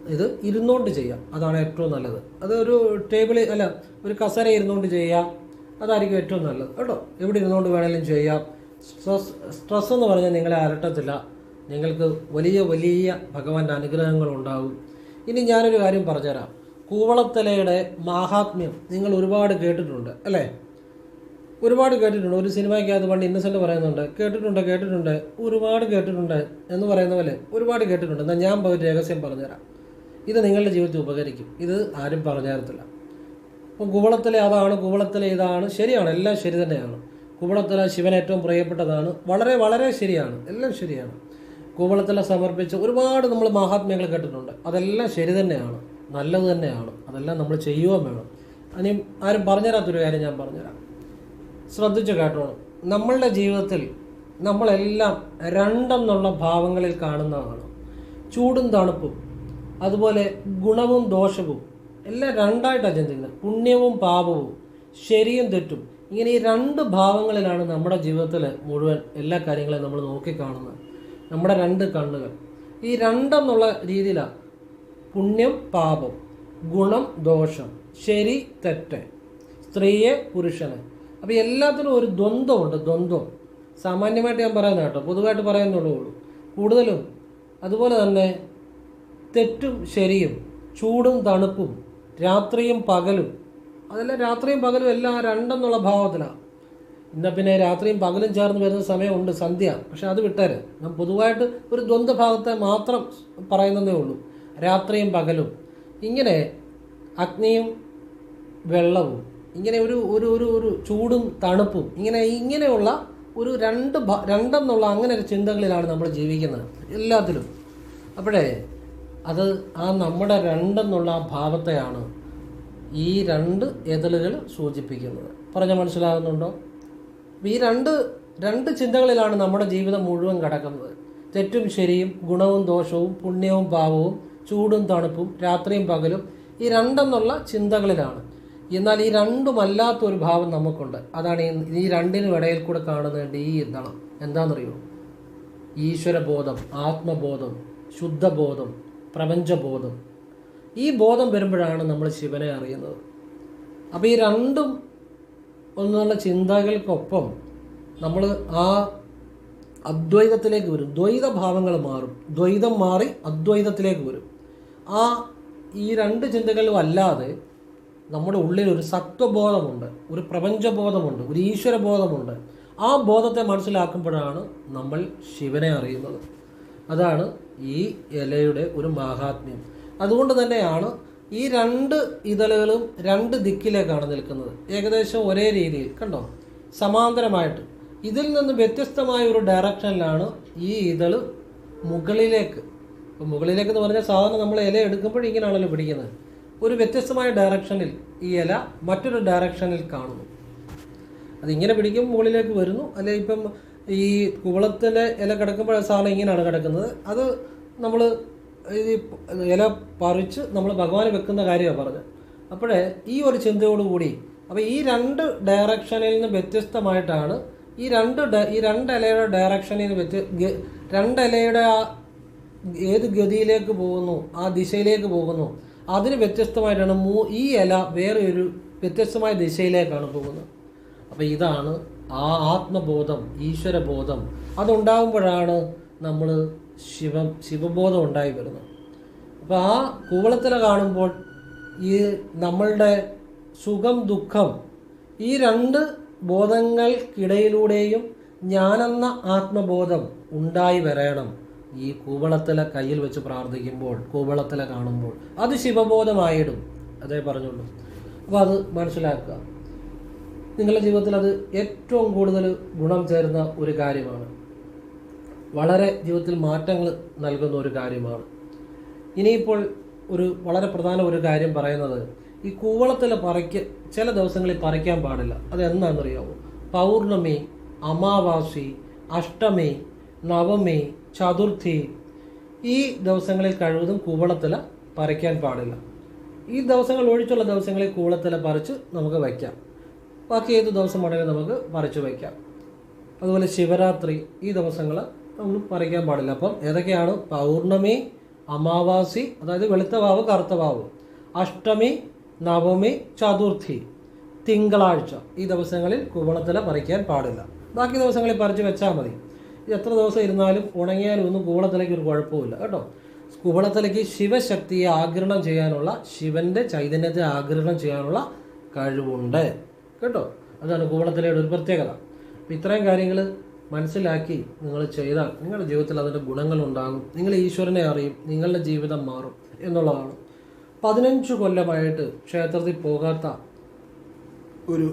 ഇത് ഇരുന്നുകൊണ്ട് ചെയ്യാം. അതാണ് ഏറ്റവും നല്ലത്. അത് ഒരു ടേബിളിൽ അല്ല ഒരു കസര ഇരുന്നുകൊണ്ട് ചെയ്യാം. അതായിരിക്കും ഏറ്റവും നല്ലത്. കേട്ടോ? എവിടെ ഇരുന്നുകൊണ്ട് വേണമെങ്കിലും ചെയ്യാം. സ്ട്രെസ് സ്ട്രെസ് എന്ന് പറഞ്ഞാൽ നിങ്ങളെ അലട്ടത്തില്ല നിങ്ങൾക്ക് വലിയ വലിയ ഭഗവാന്റെ അനുഗ്രഹങ്ങൾ ഉണ്ടാകും ഇനി ഞാനൊരു കാര്യം പറഞ്ഞുതരാം. കൂവളത്തലയുടെ മാഹാത്മ്യം നിങ്ങൾ ഒരുപാട് കേട്ടിട്ടുണ്ട് അല്ലേ? ഒരുപാട് കേട്ടിട്ടുണ്ട്. ഒരു സിനിമയ്ക്കകത്ത് പണ്ട് ഇന്നസെന്റ് പറയുന്നുണ്ട് കേട്ടിട്ടുണ്ട് കേട്ടിട്ടുണ്ട് ഒരുപാട് കേട്ടിട്ടുണ്ട് എന്ന് പറയുന്ന പോലെ ഒരുപാട് കേട്ടിട്ടുണ്ട്. എന്നാൽ ഞാൻ ഒരു രഹസ്യം പറഞ്ഞുതരാം. ഇത് നിങ്ങളുടെ ജീവിതത്തിൽ ഉപകരിക്കും. ഇത് ആരും പറഞ്ഞു തരത്തില്ല അപ്പം കുവളത്തിലെ അതാണ് കുവളത്തിലെ ഇതാണ് ശരിയാണ് എല്ലാം ശരി തന്നെയാണ്. കുവളത്തിലെ ശിവൻ ഏറ്റവും പ്രിയപ്പെട്ടതാണ് വളരെ വളരെ ശരിയാണ് എല്ലാം ശരിയാണ്. കുവളത്തിലെ സമർപ്പിച്ച് ഒരുപാട് നമ്മൾ മഹാത്മ്യങ്ങൾ കേട്ടിട്ടുണ്ട്. അതെല്ലാം ശരി തന്നെയാണ് നല്ലത് തന്നെയാണ് അതെല്ലാം നമ്മൾ ചെയ്യുകയും വേണം. ഇനി ആരും പറഞ്ഞുതരാത്തൊരു കാര്യം ഞാൻ പറഞ്ഞുതരാം. ശ്രദ്ധിച്ച് കേട്ടോണം. നമ്മളുടെ ജീവിതത്തിൽ നമ്മളെല്ലാം രണ്ടെന്നുള്ള ഭാവങ്ങളിൽ കാണുന്നതാണ്. ചൂടും തണുപ്പും. അതുപോലെ ഗുണവും ദോഷവും എല്ലാം രണ്ടായിട്ടാണ് ചിന്തിക്കുന്നത് പുണ്യവും പാപവും ശരിയും തെറ്റും. ഇങ്ങനെ ഈ രണ്ട് ഭാവങ്ങളിലാണ് നമ്മുടെ ജീവിതത്തിൽ മുഴുവൻ എല്ലാ കാര്യങ്ങളെയും നമ്മൾ നോക്കിക്കാണുന്നത്. നമ്മുടെ രണ്ട് കണ്ണുകൾ. ഈ രണ്ടെന്നുള്ള രീതിയിലാണ് പുണ്യം പാപം. ഗുണം ദോഷം. ശരി തെറ്റ്. സ്ത്രീയെ പുരുഷനെ. അപ്പോൾ എല്ലാത്തിനും ഒരു ദ്വന്ദ്വമുണ്ട്. ദ്വന്ദ്വം. സാമാന്യമായിട്ട് ഞാൻ പറയുന്നത് കേട്ടോ പൊതുവായിട്ട് പറയുന്നുള്ളൂ കൂടുതലും അതുപോലെ തന്നെ തെറ്റും ശരിയും ചൂടും തണുപ്പും രാത്രിയും പകലും. അതെല്ലാം രാത്രിയും പകലും എല്ലാം രണ്ടെന്നുള്ള ഭാവത്തിലാണ് ഇന്ന പിന്നെ രാത്രിയും പകലും ചേർന്ന് വരുന്ന സമയമുണ്ട് സന്ധ്യ. പക്ഷെ അത് വിട്ടേര്. നാം പൊതുവായിട്ട് ഒരു ദ്വന്ദ്ഭാഗത്തെ മാത്രം പറയുന്നതേ ഉള്ളൂ. രാത്രിയും പകലും. ഇങ്ങനെ അഗ്നിയും വെള്ളവും ഇങ്ങനെ ഒരു ഒരു ഒരു ഒരു ചൂടും തണുപ്പും ഇങ്ങനെ ഇങ്ങനെയുള്ള ഒരു രണ്ട് രണ്ടെന്നുള്ള അങ്ങനെ ഒരു ചിന്തകളിലാണ് നമ്മൾ ജീവിക്കുന്നത്. എല്ലാത്തിലും. അപ്പോഴേ അത് ആ നമ്മുടെ രണ്ടെന്നുള്ള ആ ഭാവത്തെയാണ് ഈ രണ്ട് എതിലുകൾ സൂചിപ്പിക്കുന്നത്. പറഞ്ഞാൽ മനസ്സിലാകുന്നുണ്ടോ? ഈ രണ്ട് രണ്ട് ചിന്തകളിലാണ് നമ്മുടെ ജീവിതം മുഴുവൻ കിടക്കുന്നത്. തെറ്റും ശരിയും ഗുണവും ദോഷവും പുണ്യവും പാവവും ചൂടും തണുപ്പും രാത്രിയും പകലും ഈ രണ്ടെന്നുള്ള ചിന്തകളിലാണ്. എന്നാൽ ഈ രണ്ടുമല്ലാത്തൊരു ഭാവം നമുക്കുണ്ട്. അതാണ് ഈ- രണ്ടിനും ഇടയിൽ കൂടെ കാണുന്ന ഈ ഇതളം എന്താണെന്നറിയോ? ഈശ്വരബോധം ആത്മബോധം ശുദ്ധബോധം പ്രപഞ്ചബോധം. ഈ ബോധം വരുമ്പോഴാണ് നമ്മൾ ശിവനെ അറിയുന്നത്. അപ്പോൾ ഈ രണ്ടും ഒന്നുള്ള ചിന്തകൾക്കൊപ്പം നമ്മൾ ആ അദ്വൈതത്തിലേക്ക് വരും. ദ്വൈത ഭാവങ്ങൾ മാറും. ദ്വൈതം മാറി അദ്വൈതത്തിലേക്ക് വരും. ആ ഈ രണ്ട് ചിന്തകളും അല്ലാതെ നമ്മുടെ ഉള്ളിൽ ഒരു സത്വബോധമുണ്ട് ഒരു പ്രപഞ്ചബോധമുണ്ട് ഒരു ഈശ്വരബോധമുണ്ട്. ആ ബോധത്തെ മനസ്സിലാക്കുമ്പോഴാണ് നമ്മൾ ശിവനെ അറിയുന്നത്. അതാണ് ഈ ഇലയുടെ ഒരു മാഹാത്മ്യം. അതുകൊണ്ട് തന്നെയാണ് ഈ രണ്ട് ഇതളുകളും രണ്ട് ദിക്കിലേക്കാണ് നിൽക്കുന്നത്. ഏകദേശം ഒരേ രീതിയിൽ കണ്ടോ? സമാന്തരമായിട്ട്. ഇതിൽ നിന്ന് വ്യത്യസ്തമായ ഒരു ഡയറക്ഷനിലാണ് ഈ ഇതൾ മുകളിലേക്ക്. മുകളിലേക്ക് എന്ന് പറഞ്ഞാൽ സാധാരണ നമ്മൾ ഇല എടുക്കുമ്പോൾ ഇങ്ങനെയാണല്ലോ പിടിക്കുന്നത്. ഒരു വ്യത്യസ്തമായ ഡയറക്ഷനിൽ ഈ ഇല മറ്റൊരു ഡയറക്ഷനിൽ കാണുന്നു. അതിങ്ങനെ പിടിക്കും മുകളിലേക്ക് വരുന്നു. അല്ലെ ഇപ്പം ഈ കുവളത്തിലെ ഇല കിടക്കുമ്പോൾ സാധനം ഇങ്ങനെയാണ് കിടക്കുന്നത്. അത് നമ്മൾ ഈ ഇല പറിച്ച് നമ്മൾ ഭഗവാന് വെക്കുന്ന കാര്യമാണ് പറഞ്ഞത്. അപ്പോഴേ ഈ ഒരു ചിന്തയോടുകൂടി അപ്പോൾ ഈ രണ്ട് ഡയറക്ഷനിൽ നിന്ന് വ്യത്യസ്തമായിട്ടാണ് ഈ രണ്ട് ഈ രണ്ട് ഇലയുടെ ഡയറക്ഷനിൽ നിന്ന് വ്യത്യ രണ്ട് ഇലയുടെ ആ ഏത് ഗതിയിലേക്ക് പോകുന്നു ആ ദിശയിലേക്ക് പോകുന്നു അതിന് വ്യത്യസ്തമായിട്ടാണ് മൂ ഈ ഇല വേറെ ഒരു വ്യത്യസ്തമായ ദിശയിലേക്കാണ് പോകുന്നത്. അപ്പോൾ ഇതാണ് ആ ആത്മബോധം ഈശ്വരബോധം അതുണ്ടാകുമ്പോഴാണ് നമ്മൾ ശിവം ശിവബോധം ഉണ്ടായി വരുന്നത്. അപ്പോൾ ആ കൂവളത്തില കാണുമ്പോൾ ഈ നമ്മളുടെ സുഖം ദുഃഖം ഈ രണ്ട് ബോധങ്ങൾക്കിടയിലൂടെയും ഞാനെന്ന ആത്മബോധം ഉണ്ടായി വരണം. ഈ കൂവളത്തില കയ്യിൽ വെച്ച് പ്രാർത്ഥിക്കുമ്പോൾ കൂവളത്തില കാണുമ്പോൾ അത് ശിവബോധമായിടും. അതേ പറഞ്ഞുള്ളൂ. അപ്പോൾ അത് മനസ്സിലാക്കുക. നിങ്ങളുടെ ജീവിതത്തിൽ അത് ഏറ്റവും കൂടുതൽ ഗുണം ചേരുന്ന ഒരു കാര്യമാണ്. വളരെ ജീവിതത്തിൽ മാറ്റങ്ങൾ നൽകുന്ന ഒരു കാര്യമാണ്. ഇനിയിപ്പോൾ ഒരു വളരെ പ്രധാന ഒരു കാര്യം പറയുന്നത് ഈ കൂവളത്തിൽ പറയ്ക്ക് ചില ദിവസങ്ങളിൽ പറിക്കാൻ പാടില്ല. അത് എന്താണെന്നറിയാമോ പൗർണമി അമാവാസി അഷ്ടമി നവമി ചതുർത്ഥി ഈ ദിവസങ്ങളിൽ കഴിവതും കൂവളത്തില പറിക്കാൻ പാടില്ല. ഈ ദിവസങ്ങൾ ഒഴിച്ചുള്ള ദിവസങ്ങളിൽ കൂവളത്തില പറിച്ച് നമുക്ക് വയ്ക്കാം. ബാക്കി ഏത് ദിവസം വേണമെങ്കിലും നമുക്ക് മറിച്ച് വയ്ക്കാം. അതുപോലെ ശിവരാത്രി ഈ ദിവസങ്ങൾ നമ്മൾ പറിക്കാൻ പാടില്ല. അപ്പം ഏതൊക്കെയാണ്? പൗർണമി അമാവാസി അതായത് വെളുത്തവാവ് വാവ് കറുത്ത വാവ്. അഷ്ടമി നവമി ചതുർത്ഥി. തിങ്കളാഴ്ച ഈ ദിവസങ്ങളിൽ കൂവളത്തില പറിക്കാൻ പാടില്ല. ബാക്കി ദിവസങ്ങളിൽ പറിച്ച് വെച്ചാൽ മതി. ഇത് എത്ര ദിവസം ഇരുന്നാലും ഉണങ്ങിയാലും ഒന്നും കൂവളത്തിലേക്ക് ഒരു കുഴപ്പമില്ല കേട്ടോ? കൂവളത്തിലേക്ക് ശിവശക്തിയെ ആഗിരണം ചെയ്യാനുള്ള ശിവന്റെ ചൈതന്യത്തെ ആഗിരണം ചെയ്യാനുള്ള കഴിവുണ്ട്. കേട്ടോ? അതാണ് കൂവളത്തിലയുടെ ഒരു പ്രത്യേകത. അപ്പം ഇത്രയും കാര്യങ്ങൾ മനസ്സിലാക്കി നിങ്ങൾ ചെയ്താൽ നിങ്ങളുടെ ജീവിതത്തിൽ അതിന്റെ ഗുണങ്ങളുണ്ടാകും നിങ്ങൾ ഈശ്വരനെ അറിയും നിങ്ങളുടെ ജീവിതം മാറും എന്നുള്ളതാണ്. പതിനഞ്ച് കൊല്ലമായിട്ട് ക്ഷേത്രത്തിൽ പോകാത്ത ഒരു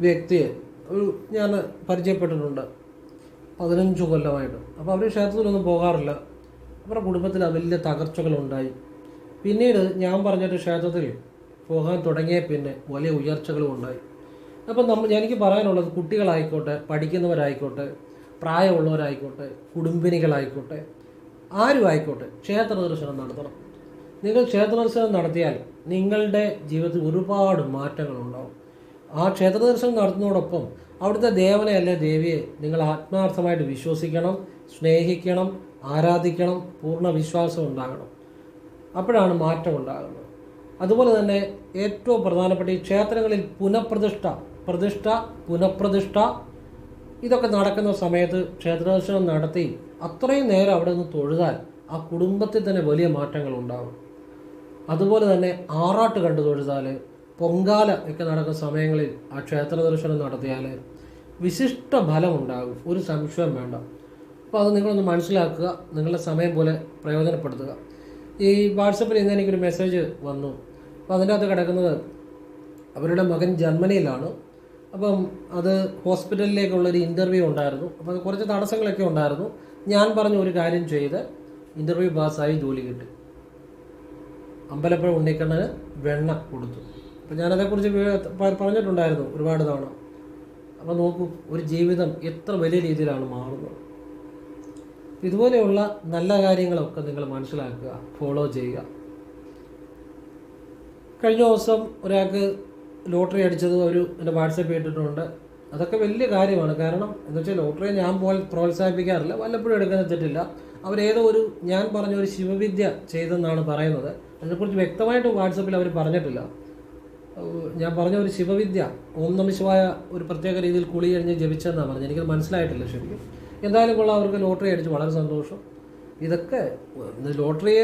വ്യക്തിയെ ഒരു ഞാൻ പരിചയപ്പെട്ടിട്ടുണ്ട് പതിനഞ്ച് കൊല്ലമായിട്ട്. അപ്പോൾ അവർ ക്ഷേത്രത്തിലൊന്നും പോകാറില്ല. അവരുടെ കുടുംബത്തിൽ വലിയ തകർച്ചകളുണ്ടായി. പിന്നീട് ഞാൻ പറഞ്ഞിട്ട് ക്ഷേത്രത്തിൽ പോകാൻ തുടങ്ങിയ പിന്നെ വലിയ ഉയർച്ചകളും ഉണ്ടായി. അപ്പം നമ്മൾ എനിക്ക് പറയാനുള്ളത് കുട്ടികളായിക്കോട്ടെ പഠിക്കുന്നവരായിക്കോട്ടെ പ്രായമുള്ളവരായിക്കോട്ടെ കുടുംബിനികളായിക്കോട്ടെ ആരും ആയിക്കോട്ടെ ക്ഷേത്ര ദർശനം നടത്തണം. നിങ്ങൾ ക്ഷേത്ര ദർശനം നടത്തിയാൽ നിങ്ങളുടെ ജീവിതത്തിൽ ഒരുപാട് മാറ്റങ്ങളുണ്ടാവും. ആ ക്ഷേത്ര ദർശനം നടത്തുന്നതോടൊപ്പം അവിടുത്തെ ദേവനെ അല്ലെ ദേവിയെ നിങ്ങൾ ആത്മാർത്ഥമായിട്ട് വിശ്വസിക്കണം സ്നേഹിക്കണം ആരാധിക്കണം പൂർണ വിശ്വാസം ഉണ്ടാകണം. അപ്പോഴാണ് മാറ്റം ഉണ്ടാകുന്നത് അതുപോലെ തന്നെ ഏറ്റവും പ്രധാനപ്പെട്ട ഈ ക്ഷേത്രങ്ങളിൽ പുനഃപ്രതിഷ്ഠ പ്രതിഷ്ഠ പുനഃപ്രതിഷ്ഠ ഇതൊക്കെ നടക്കുന്ന സമയത്ത് ക്ഷേത്രദർശനം നടത്തി അത്രയും നേരം അവിടെ നിന്ന് തൊഴുതാൽ ആ കുടുംബത്തിൽ തന്നെ വലിയ മാറ്റങ്ങൾ ഉണ്ടാകും അതുപോലെ തന്നെ ആറാട്ട് കണ്ടു തൊഴുതാൽ പൊങ്കാല ഒക്കെ നടക്കുന്ന സമയങ്ങളിൽ ആ ക്ഷേത്ര ദർശനം നടത്തിയാൽ വിശിഷ്ട ഫലം ഉണ്ടാകും ഒരു സംശയം വേണ്ട. അപ്പോൾ അത് നിങ്ങളൊന്ന് മനസ്സിലാക്കുക നിങ്ങളുടെ സമയം പോലെ പ്രയോജനപ്പെടുത്തുക. ഈ വാട്സപ്പിൽ ഇന്ന് എനിക്കൊരു മെസ്സേജ് വന്നു. അപ്പോൾ അതിന്റെ അകത്ത് കിടക്കുന്നത് അവരുടെ മകൻ ജർമ്മനിയിലാണ് അപ്പം അത് ഹോസ്പിറ്റലിലേക്കുള്ളൊരു ഇന്റർവ്യൂ ഉണ്ടായിരുന്നു. അപ്പോൾ അത് കുറച്ച് തടസ്സങ്ങളൊക്കെ ഉണ്ടായിരുന്നു. ഞാൻ പറഞ്ഞ ഒരു കാര്യം ചെയ്ത്. ഇന്റർവ്യൂ പാസ്സായി ജോലി കിട്ടി. അമ്പലപ്പുഴ ഉണ്ണിക്കണ്ണന് വെണ്ണ കൊടുത്തു. അപ്പം ഞാനതേക്കുറിച്ച് പറഞ്ഞിട്ടുണ്ടായിരുന്നു ഒരുപാട് തവണ. അപ്പോൾ നോക്കൂ ഒരു ജീവിതം എത്ര വലിയ രീതിയിലാണ് മാറുന്നത്. ഇതുപോലെയുള്ള നല്ല കാര്യങ്ങളൊക്കെ നിങ്ങൾ മനസ്സിലാക്കുക ഫോളോ ചെയ്യുക. കഴിഞ്ഞ ദിവസം ഒരാൾക്ക് ലോട്ടറി അടിച്ചത് ഒരു എന്റെ വാട്സപ്പ് ഇട്ടിട്ടുണ്ട്. അതൊക്കെ വലിയ കാര്യമാണ്. കാരണം എന്താ വെച്ചാൽ ലോട്ടറി ഞാൻ പോൽ പ്രോത്സാഹിപ്പിക്കാറില്ല. വല്ലപ്പോഴും എടുക്കുന്ന തെറ്റില്ല അവരേതോ ഒരു ഞാൻ പറഞ്ഞ ഒരു ശിവവിദ്യ ചെയ്തെന്നാണ് പറയുന്നത്. അതിനെക്കുറിച്ച് വ്യക്തമായിട്ട് വാട്സപ്പിൽ അവർ പറഞ്ഞിട്ടില്ല. ഞാൻ പറഞ്ഞ ഒരു ശിവവിദ്യ ഓം നമിശമായ ഒരു പ്രത്യേക രീതിയിൽ കുളി കഴിഞ്ഞ് ജപിച്ചെന്നാണ് പറഞ്ഞത്. എനിക്കത് മനസ്സിലായിട്ടില്ല ശരിക്കും. എന്തായാലും കൊള്ളാം. അവർക്ക് ലോട്ടറി അടിച്ച് വളരെ സന്തോഷം. ഇതൊക്കെ ലോട്ടറിയെ ലോട്ടറി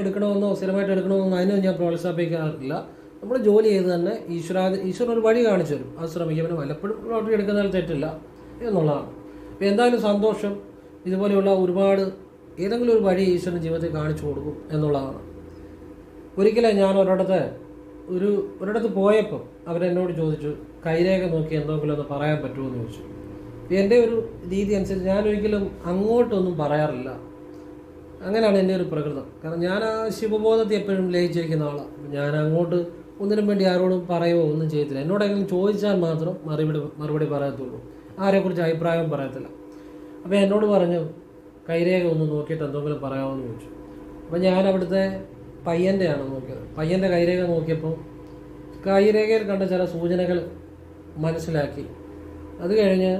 എടുക്കണമെന്നോ സ്ഥിരമായിട്ട് എടുക്കണമെന്നോ അതിനെ ഞാൻ പ്രോത്സാഹിപ്പിക്കാറില്ല. നമ്മൾ ജോലി ചെയ്ത് തന്നെ ഈശ്വര ഈശ്വരൻ ഒരു വഴി കാണിച്ചു തരും. അത് ശ്രമിക്കും വല്ലപ്പോഴും ലോട്ടറി എടുക്കുന്നതിൽ തെറ്റില്ല എന്നുള്ളതാണ്. അപ്പോൾ എന്തായാലും സന്തോഷം. ഇതുപോലെയുള്ള ഒരുപാട് ഏതെങ്കിലും ഒരു വഴി ഈശ്വരൻ ജീവിതത്തിൽ കാണിച്ചു കൊടുക്കും എന്നുള്ളതാണ്. ഒരിക്കലും ഞാൻ ഒരിടത്ത് ഒരു ഒരിടത്ത് പോയപ്പോൾ അവരെന്നോട് ചോദിച്ചു കൈരേഖ നോക്കി എന്തെങ്കിലും ഒന്ന് പറയാൻ പറ്റുമോ എന്ന് ചോദിച്ചു എന്റെ ഒരു രീതി അനുസരിച്ച് ഞാനൊരിക്കലും അങ്ങോട്ടൊന്നും പറയാറില്ല. അങ്ങനെയാണ് എന്റെ ഒരു പ്രകൃതം. കാരണം ഞാൻ ആ ശിവബോധത്തിൽ എപ്പോഴും ലയിച്ചിരിക്കുന്ന ആളാണ് ഞാൻ അങ്ങോട്ട് ഒന്നിനും വേണ്ടി ആരോടും പറയുമോ ഒന്നും ചെയ്യത്തില്ല. എന്നോടെങ്കിലും ചോദിച്ചാൽ മാത്രം മറുപടി മറുപടി പറയത്തുള്ളൂ. ആരെക്കുറിച്ച് അഭിപ്രായം പറയത്തില്ല. അപ്പോൾ എന്നോട് പറഞ്ഞു കൈരേഖ ഒന്ന് നോക്കിയിട്ട് എന്തെങ്കിലും പറയാമെന്ന് ചോദിച്ചു. അപ്പോൾ ഞാൻ അവിടുത്തെ പയ്യന്റെയാണ് നോക്കിയത്. പയ്യന്റെ കൈരേഖ നോക്കിയപ്പോൾ കൈരേഖയിൽ കണ്ട ചില സൂചനകൾ മനസ്സിലാക്കി. അത് കഴിഞ്ഞ്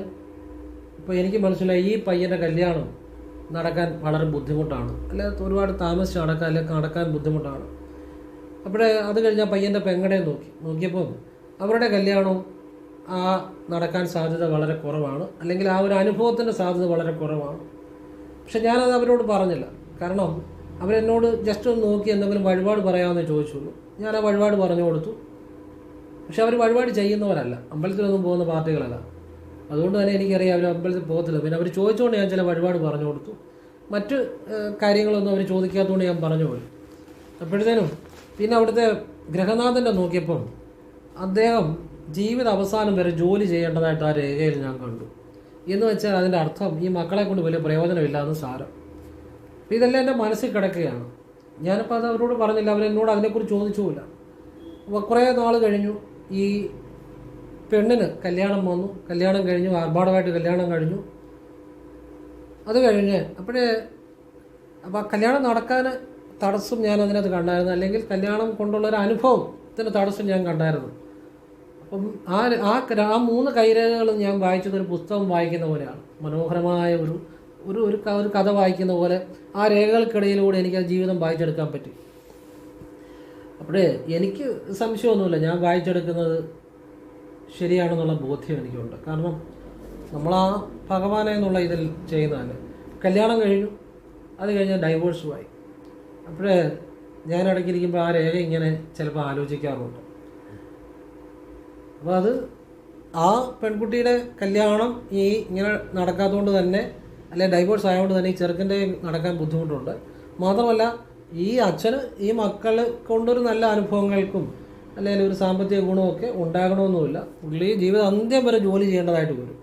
ഇപ്പോൾ എനിക്ക് മനസ്സിലായി ഈ പയ്യന്റെ കല്യാണം നടക്കാൻ വളരെ ബുദ്ധിമുട്ടാണ്. അല്ലെ ഒരുപാട് താമസിച്ച് നടക്കാൻ അല്ലെങ്കിൽ നടക്കാൻ ബുദ്ധിമുട്ടാണ്. അപ്പോഴേ അത് കഴിഞ്ഞ് ആ പയ്യന്റെ പെങ്ങടെ നോക്കി. നോക്കിയപ്പോൾ അവരുടെ കല്യാണവും ആ നടക്കാൻ സാധ്യത വളരെ കുറവാണ്. അല്ലെങ്കിൽ ആ ഒരു അനുഭവത്തിന്റെ സാധ്യത വളരെ കുറവാണ്. പക്ഷെ ഞാനത് അവരോട് പറഞ്ഞില്ല. കാരണം അവരെന്നോട് ജസ്റ്റ് ഒന്ന് നോക്കി എന്തെങ്കിലും വഴിപാട് പറയാമെന്ന് ചോദിച്ചുള്ളൂ. ഞാൻ ആ വഴിപാട് പറഞ്ഞു കൊടുത്തു. പക്ഷെ അവർ വഴിപാട് ചെയ്യുന്നവരല്ല. അമ്പലത്തിലൊന്നും പോകുന്ന പാർട്ടികളല്ല. അതുകൊണ്ട് തന്നെ എനിക്കറിയാം അവർ അമ്പലത്തിൽ പോകത്തില്ല. പിന്നെ അവർ ചോദിച്ചുകൊണ്ട് ഞാൻ ചില വഴിപാട് പറഞ്ഞു കൊടുത്തു. മറ്റ് കാര്യങ്ങളൊന്നും അവർ ചോദിക്കാത്തതുകൊണ്ട് ഞാൻ പറഞ്ഞു പോയി. അപ്പോഴത്തേനും പിന്നെ അവിടുത്തെ ഗ്രഹനാഥന്റെ നോക്കിയപ്പം അദ്ദേഹം ജീവിത അവസാനം വരെ ജോലി ചെയ്യേണ്ടതായിട്ട് ആ രേഖയിൽ ഞാൻ കണ്ടു. എന്ന് വെച്ചാൽ അതിന്റെ അർത്ഥം ഈ മക്കളെ കൊണ്ട് വലിയ പ്രയോജനമില്ല എന്ന് സാരം ഇതെല്ലാം എന്റെ മനസ്സിൽ കിടക്കുകയാണ്. ഞാനിപ്പോൾ അത് അവരോട് പറഞ്ഞില്ല. അവരെന്നോട് അതിനെക്കുറിച്ച് ചോദിച്ചുമില്ല. അപ്പോൾ കുറേ നാൾ കഴിഞ്ഞു. ഈ പെണ്ണിന് കല്യാണം വന്നു. കല്യാണം കഴിഞ്ഞു. ആർഭാടമായിട്ട് കല്യാണം കഴിഞ്ഞു. അത് കഴിഞ്ഞ് അപ്പോഴേ അപ്പോൾ കല്യാണം നടക്കാൻ തടസ്സം ഞാൻ അതിനകത്ത് കണ്ടായിരുന്നു. അല്ലെങ്കിൽ കല്യാണം കൊണ്ടുള്ള ഒരു അനുഭവം അനുഭവത്തിന് തടസ്സം ഞാൻ കണ്ടായിരുന്നു. അപ്പം ആ ആ ആ മൂന്ന് കൈരേഖകളും ഞാൻ വായിച്ചത് ഒരു പുസ്തകം വായിക്കുന്ന പോലെയാണ്. മനോഹരമായ ഒരു ഒരു ഒരു ഒരു കഥ വായിക്കുന്ന പോലെ ആ രേഖകൾക്കിടയിലൂടെ എനിക്ക് ആ ജീവിതം വായിച്ചെടുക്കാൻ പറ്റി. അപ്പോഴേ എനിക്ക് സംശയമൊന്നുമില്ല. ഞാൻ വായിച്ചെടുക്കുന്നത് ശരിയാണെന്നുള്ള ബോധ്യം എനിക്കുണ്ട്. കാരണം നമ്മൾ ആ ഭഗവാനെ എന്നുള്ള ഇതിൽ ചെയ്യുന്നതല്ലേ. കല്യാണം കഴിഞ്ഞു. അത് കഴിഞ്ഞാൽ ഡൈവോഴ്സുമായി അപ്പോഴേ ഞാൻ ഇടയ്ക്കിരിക്കുമ്പോൾ ആ രേഖ ഇങ്ങനെ ചിലപ്പോൾ ആലോചിക്കാറുണ്ട്. അപ്പോൾ അത് ആ പെൺകുട്ടിയുടെ കല്യാണം ഈ ഇങ്ങനെ നടക്കാത്തതുകൊണ്ട് തന്നെ അല്ലെ ഡൈവോഴ്സ് ആയതുകൊണ്ട് തന്നെ ഈ ചെറുക്കന്റെ നടക്കാൻ ബുദ്ധിമുട്ടുണ്ട്. മാത്രമല്ല ഈ അച്ഛന് ഈ മക്കൾ കൊണ്ടൊരു നല്ല അനുഭവങ്ങൾക്കും അല്ലെങ്കിൽ ഒരു സാമ്പത്തിക ഗുണമൊക്കെ ഉണ്ടാകണമെന്നുമില്ല. പുള്ളി ജീവിതം അന്ത്യം വരെ ജോലി ചെയ്യേണ്ടതായിട്ട് വരും.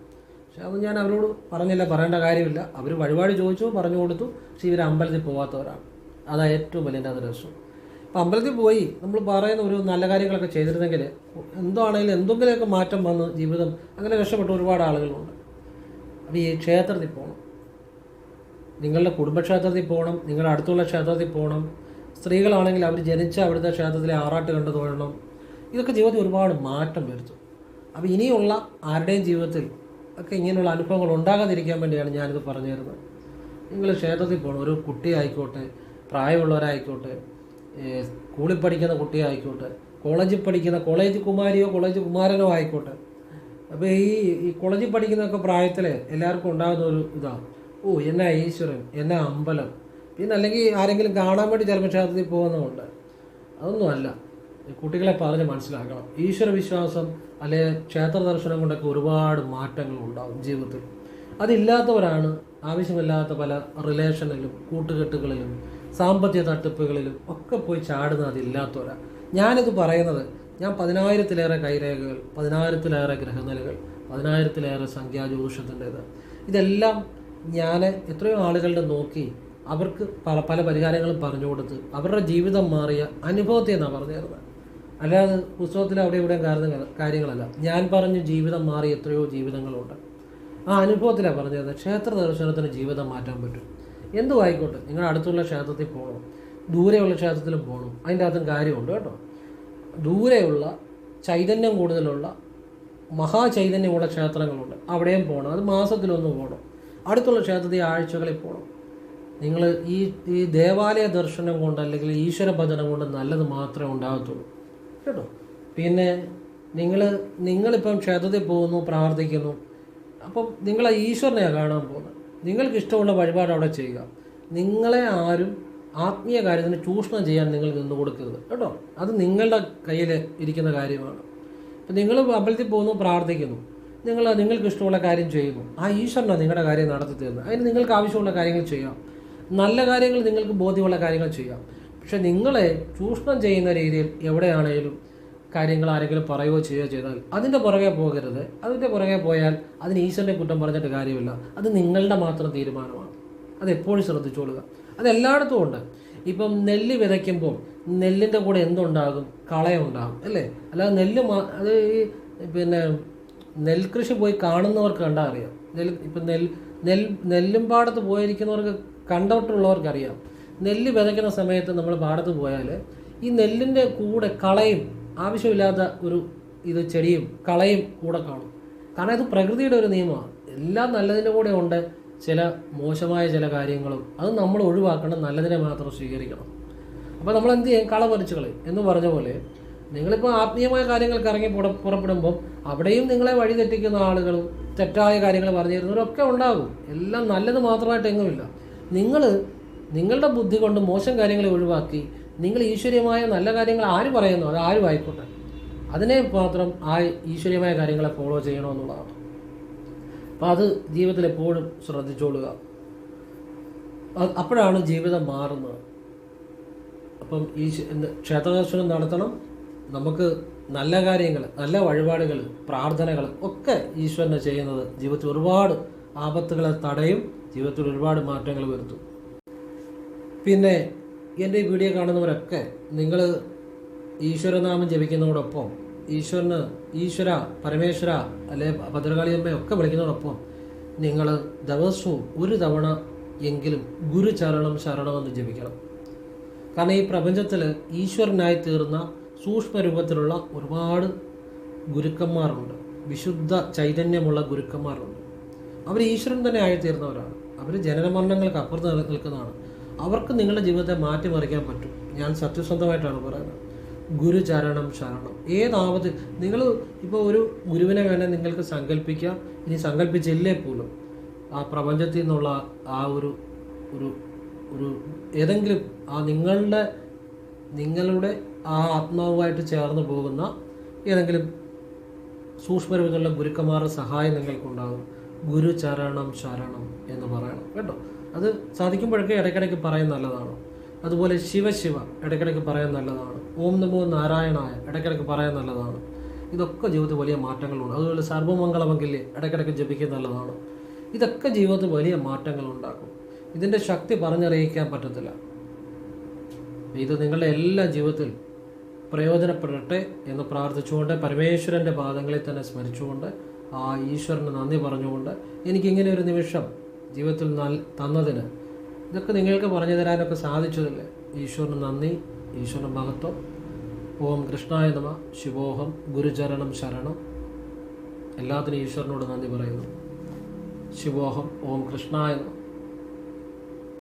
പക്ഷെ അത് ഞാൻ അവരോട് പറഞ്ഞില്ല പറയേണ്ട കാര്യമില്ല. അവർ വഴിപാട് ചോദിച്ചു പറഞ്ഞു കൊടുത്തു. പക്ഷേ ഇവർ അമ്പലത്തിൽ പോകാത്തവരാണ് അതാ ഏറ്റവും വലിയ എന്റെ അതൊരു രസം അപ്പം അമ്പലത്തിൽ പോയി നമ്മൾ പറയുന്ന ഒരു നല്ല കാര്യങ്ങളൊക്കെ ചെയ്തിരുന്നെങ്കിൽ എന്താണെങ്കിലും എന്തെങ്കിലുമൊക്കെ മാറ്റം വന്ന് ജീവിതം അങ്ങനെ രക്ഷപ്പെട്ട ഒരുപാട് ആളുകളുണ്ട്. അപ്പോൾ ഈ ക്ഷേത്രത്തിൽ പോകണം. നിങ്ങളുടെ കുടുംബക്ഷേത്രത്തിൽ പോകണം നിങ്ങളുടെ അടുത്തുള്ള ക്ഷേത്രത്തിൽ പോകണം സ്ത്രീകളാണെങ്കിൽ അവർ ജനിച്ച അവിടുത്തെ ക്ഷേത്രത്തിലെ ആറാട്ട് കണ്ടു തൊഴണം. ഇതൊക്കെ ജീവിതത്തിൽ ഒരുപാട് മാറ്റം വരുത്തും. അപ്പോൾ ഇനിയുള്ള ആരുടെയും ജീവിതത്തിൽ ഒക്കെ ഇങ്ങനെയുള്ള അനുഭവങ്ങൾ ഉണ്ടാകാതിരിക്കാൻ വേണ്ടിയാണ് ഞാനിത് പറഞ്ഞു തരുന്നത് നിങ്ങൾ ക്ഷേത്രത്തിൽ പോകണം. ഒരു കുട്ടിയായിക്കോട്ടെ പ്രായമുള്ളവരായിക്കോട്ടെ സ്കൂളിൽ പഠിക്കുന്ന കുട്ടിയായിക്കോട്ടെ കോളേജിൽ പഠിക്കുന്ന കോളേജ് കുമാരിയോ കോളേജ് കുമാരനോ ആയിക്കോട്ടെ. അപ്പോൾ ഈ ഈ കോളേജിൽ പഠിക്കുന്നൊക്കെ പ്രായത്തിൽ എല്ലാവർക്കും ഉണ്ടാകുന്ന ഒരു ഇതാണ് ഓ എന്നാ ഈശ്വരൻ എന്നാ അമ്പലം. പിന്നെ അല്ലെങ്കിൽ ആരെങ്കിലും കാണാൻ വേണ്ടി ചിലപ്പോൾ ക്ഷേത്രത്തിൽ പോകുന്നതുകൊണ്ട് അതൊന്നുമല്ല കുട്ടികളെ പറഞ്ഞ് മനസ്സിലാക്കണം. ഈശ്വര വിശ്വാസം അല്ലെ ക്ഷേത്ര ദർശനം കൊണ്ടൊക്കെ ഒരുപാട് മാറ്റങ്ങൾ ഉണ്ടാകും ജീവിതത്തിൽ. അതില്ലാത്തവരാണ് ആവശ്യമില്ലാത്ത പല റിലേഷനിലും കൂട്ടുകെട്ടുകളിലും സാമ്പത്തിക തട്ടിപ്പുകളിലും ഒക്കെ പോയി ചാടുന്നത് അതില്ലാത്തവരാ. ഞാനിത് പറയുന്നത് ഞാൻ പതിനായിരത്തിലേറെ കൈരേഖകൾ പതിനായിരത്തിലേറെ ഗ്രഹനിലകൾ പതിനായിരത്തിലേറെ സംഖ്യാജ്യോതിഷത്തിന്റെത്. ഇതെല്ലാം ഞാൻ എത്രയോ ആളുകളുടെ നോക്കി അവർക്ക് പല പല പരിഹാരങ്ങളും പറഞ്ഞു കൊടുത്ത് അവരുടെ ജീവിതം മാറിയ അനുഭവത്തെ എന്നാണ് പറഞ്ഞു തരുന്നത് അല്ലാതെ പുസ്തകത്തിൽ അവിടെ ഇവിടെയും കാരണം കാര്യങ്ങളല്ല. ഞാൻ പറഞ്ഞു ജീവിതം മാറി എത്രയോ ജീവിതങ്ങളുണ്ട്. ആ അനുഭവത്തിലാണ് തരുന്നത് ക്ഷേത്ര ദർശനത്തിന് ജീവിതം മാറ്റാൻ പറ്റും. എന്തും ആയിക്കോട്ടെ നിങ്ങൾ അടുത്തുള്ള ക്ഷേത്രത്തിൽ പോകണം ദൂരെയുള്ള ക്ഷേത്രത്തിലും പോകണം അതിന്റെ അകത്തും കാര്യമുണ്ട് കേട്ടോ. ദൂരെയുള്ള ചൈതന്യം കൂടുതലുള്ള മഹാചൈതന്യമുള്ള ക്ഷേത്രങ്ങളുണ്ട്. അവിടെയും പോകണം അത് മാസത്തിലൊന്നും പോകണം അടുത്തുള്ള ക്ഷേത്രത്തിൽ ആഴ്ചകളിൽ പോകണം നിങ്ങൾ ഈ ഈ ദേവാലയ ദർശനം കൊണ്ട് അല്ലെങ്കിൽ ഈശ്വര ഭജനം കൊണ്ട് നല്ലത് മാത്രമേ ഉണ്ടാകത്തുള്ളൂ. കേട്ടോ? പിന്നെ നിങ്ങൾ നിങ്ങളിപ്പം ക്ഷേത്രത്തിൽ പോകുന്നു പ്രാർത്ഥിക്കുന്നു. അപ്പം നിങ്ങൾ ഈശ്വരനെയാണ് കാണാൻ പോകുന്നത്. നിങ്ങൾക്ക് ഇഷ്ടമുള്ള വഴിപാട് അവിടെ ചെയ്യുക. നിങ്ങളെ ആരും ആത്മീയ കാര്യത്തിന് ചൂഷണം ചെയ്യാൻ നിങ്ങൾ നിന്ന് കൊടുക്കരുത്. കേട്ടോ? അത് നിങ്ങളുടെ കയ്യിൽ ഇരിക്കുന്ന കാര്യമാണ്. ഇപ്പം നിങ്ങൾ അമ്പലത്തിൽ പോകുന്നു പ്രാർത്ഥിക്കുന്നു. നിങ്ങൾ നിങ്ങൾക്ക് ഇഷ്ടമുള്ള കാര്യം ചെയ്യുന്നു. ആ ഈശ്വരനാണ് നിങ്ങളുടെ കാര്യം നടത്തി തരുന്നത്. അതിന് നിങ്ങൾക്ക് ആവശ്യമുള്ള കാര്യങ്ങൾ ചെയ്യാം. നല്ല കാര്യങ്ങൾ നിങ്ങൾക്ക് ബോധ്യമുള്ള കാര്യങ്ങൾ ചെയ്യാം. പക്ഷെ നിങ്ങളെ ചൂഷണം ചെയ്യുന്ന രീതിയിൽ എവിടെയാണേലും കാര്യങ്ങൾ ആരെങ്കിലും പറയുകയോ ചെയ്യുകയോ ചെയ്താൽ അതിന്റെ പുറകെ പോകരുത്. അതിന്റെ പുറകെ പോയാൽ അതിന് ഈശ്വരനെ കുറ്റം പറഞ്ഞിട്ട് കാര്യമില്ല. അത് നിങ്ങളുടെ മാത്രം തീരുമാനമാണ്. അത് എപ്പോഴും ശ്രദ്ധിച്ചോളുക. അത് എല്ലായിടത്തും ഉണ്ട്. ഇപ്പം നെല്ല് വിതയ്ക്കുമ്പോൾ നെല്ലിന്റെ കൂടെ എന്തുണ്ടാകും? കളയുണ്ടാകും അല്ലേ? അല്ലാതെ നെല്ല് അത് പിന്നെ നെൽകൃഷി പോയി കാണുന്നവർക്ക് കണ്ടാൽ അറിയാം. നെൽ ഇപ്പം നെൽ നെൽ നെല്ലും പാടത്ത് പോയിരിക്കുന്നവർക്ക് കണ്ടോട്ടുള്ളവർക്ക് അറിയാം നെല്ല് വിതയ്ക്കുന്ന സമയത്ത് നമ്മൾ പാടത്ത് പോയാൽ ഈ നെല്ലിന്റെ കൂടെ കളയും ആവശ്യമില്ലാത്ത ഒരു ഇത് ചെടിയും കളയും കൂടെ കാണും. കാരണം ഇത് പ്രകൃതിയുടെ ഒരു നിയമമാണ്. എല്ലാം നല്ലതിന്റെ കൂടെ ഉണ്ട്. ചില മോശമായ ചില കാര്യങ്ങളും അത് നമ്മൾ ഒഴിവാക്കണം. നല്ലതിനെ മാത്രം സ്വീകരിക്കണം. അപ്പോൾ നമ്മൾ എന്ത് ചെയ്യും? കള പറിച്ചു കളയും. എന്ന് പറഞ്ഞ പോലെ നിങ്ങളിപ്പോൾ ആത്മീയമായ കാര്യങ്ങൾക്ക് ഇറങ്ങി പുറ പുറപ്പെടുമ്പോൾ അവിടെയും നിങ്ങളെ വഴി തെറ്റിക്കുന്ന ആളുകളും തെറ്റായ കാര്യങ്ങൾ പറഞ്ഞു തരുന്നവരൊക്കെ ഉണ്ടാകും എല്ലാം നല്ലത് മാത്രമായിട്ട് എങ്ങുമില്ല. നിങ്ങൾ നിങ്ങളുടെ ബുദ്ധി കൊണ്ട് മോശം കാര്യങ്ങളെ ഒഴിവാക്കി നിങ്ങൾ ഈശ്വര്യമായ നല്ല കാര്യങ്ങൾ ആര് പറയുന്നു? അത് ആരും ആയിക്കോട്ടെ അതിനെ മാത്രം ആ ഈശ്വര്യമായ കാര്യങ്ങളെ ഫോളോ ചെയ്യണമെന്നുള്ളതാണ് അപ്പം അത് ജീവിതത്തിൽ എപ്പോഴും ശ്രദ്ധിച്ചോളുക. അപ്പോഴാണ് ജീവിതം മാറുന്നത്. അപ്പം ഈ ക്ഷേത്രദർശനം നടത്തണം. നമുക്ക് നല്ല കാര്യങ്ങൾ നല്ല വഴിപാടുകൾ പ്രാർത്ഥനകൾ ഒക്കെ ഈശ്വരനെ ചെയ്യുന്നത് ജീവിതത്തിൽ ഒരുപാട് ആപത്തുകളെ തടയും ജീവിതത്തിൽ ഒരുപാട് മാറ്റങ്ങൾ വരുത്തും. പിന്നെ എന്റെ ഈ വീഡിയോ കാണുന്നവരൊക്കെ നിങ്ങൾ ഈശ്വരനാമം ജപിക്കുന്നതോടൊപ്പം ഈശ്വരന് ഈശ്വര പരമേശ്വര അല്ലെ ഭദ്രകാളിയമ്മ ഒക്കെ വിളിക്കുന്നതോടൊപ്പം നിങ്ങൾ ദിവസവും ഒരു തവണ എങ്കിലും ഗുരു ചരണം ശരണമെന്ന് ജപിക്കണം. കാരണം ഈ പ്രപഞ്ചത്തിൽ ഈശ്വരനായി തീർന്ന സൂക്ഷ്മ രൂപത്തിലുള്ള ഒരുപാട് ഗുരുക്കന്മാരുണ്ട്. വിശുദ്ധ ചൈതന്യമുള്ള ഗുരുക്കന്മാരുണ്ട്. അവർ ഈശ്വരൻ തന്നെ ആയിത്തീർന്നവരാണ് അവർ ജനനമരണങ്ങൾക്ക് അപ്പുറത്ത് നിൽക്കുന്നതാണ്. അവർക്ക് നിങ്ങളുടെ ജീവിതത്തെ മാറ്റിമറിക്കാൻ പറ്റും. ഞാൻ സത്യസന്ധമായിട്ടാണ് പറയുന്നത്. ഗുരു ചരണം ശരണം. ഏതാവത് നിങ്ങൾ ഇപ്പോൾ ഒരു ഗുരുവിനെ വേണേൽ നിങ്ങൾക്ക് സങ്കല്പിക്കാം. ഇനി സങ്കല്പിച്ചില്ലേ പോലും ആ പ്രപഞ്ചത്തിൽ നിന്നുള്ള ആ ഒരു ഒരു ഒരു ഏതെങ്കിലും ആ നിങ്ങളുടെ നിങ്ങളുടെ ആ ആത്മാവുമായിട്ട് ചേർന്ന് പോകുന്ന ഏതെങ്കിലും സൂക്ഷ്മരൂപത്തിലുള്ള ഗുരുക്കന്മാരുടെ സഹായം നിങ്ങൾക്കുണ്ടാകും. ഗുരു ചരണം ശരണം എന്ന് പറയണം. കേട്ടോ? അത് സാധിക്കുമ്പോഴൊക്കെ ഇടയ്ക്കിടയ്ക്ക് പറയാൻ നല്ലതാണ്. അതുപോലെ ശിവശിവ ഇടയ്ക്കിടയ്ക്ക് പറയാൻ നല്ലതാണ്. ഓം നമോ നാരായണായ ഇടയ്ക്കിടയ്ക്ക് പറയാൻ നല്ലതാണ്. ഇതൊക്കെ ജീവിതത്തിൽ വലിയ മാറ്റങ്ങളുണ്ട്. അതുപോലെ സർവമംഗളമെങ്കിൽ ഇടയ്ക്കിടയ്ക്ക് ജപിക്കാൻ നല്ലതാണ്. ഇതൊക്കെ ജീവിതത്തിൽ വലിയ മാറ്റങ്ങൾ ഉണ്ടാക്കും ഇതിന്റെ ശക്തി പറഞ്ഞറിയിക്കാൻ പറ്റത്തില്ല. ഇത് നിങ്ങളുടെ എല്ലാ ജീവിതത്തിൽ പ്രയോജനപ്പെടട്ടെ എന്ന് പ്രാർത്ഥിച്ചുകൊണ്ട് പരമേശ്വരന്റെ പാദങ്ങളിൽ തന്നെ സ്മരിച്ചുകൊണ്ട് ആ ഈശ്വരന് നന്ദി പറഞ്ഞുകൊണ്ട് എനിക്കിങ്ങനെ ഒരു നിമിഷം ജീവിതത്തിൽ തന്നതിന്. ഇതൊക്കെ നിങ്ങൾക്ക് പറഞ്ഞു തരാനൊക്കെ സാധിച്ചതില്ലേ ഈശ്വരന് നന്ദി. ഈശ്വരൻ മഹത്വം. ഓം കൃഷ്ണായ നമ. ശിവോഹം. ഗുരുചരണം ശരണം. എല്ലാത്തിനും ഈശ്വരനോട് നന്ദി പറയുന്നു. ശിവോഹം. ഓം കൃഷ്ണായ നമ.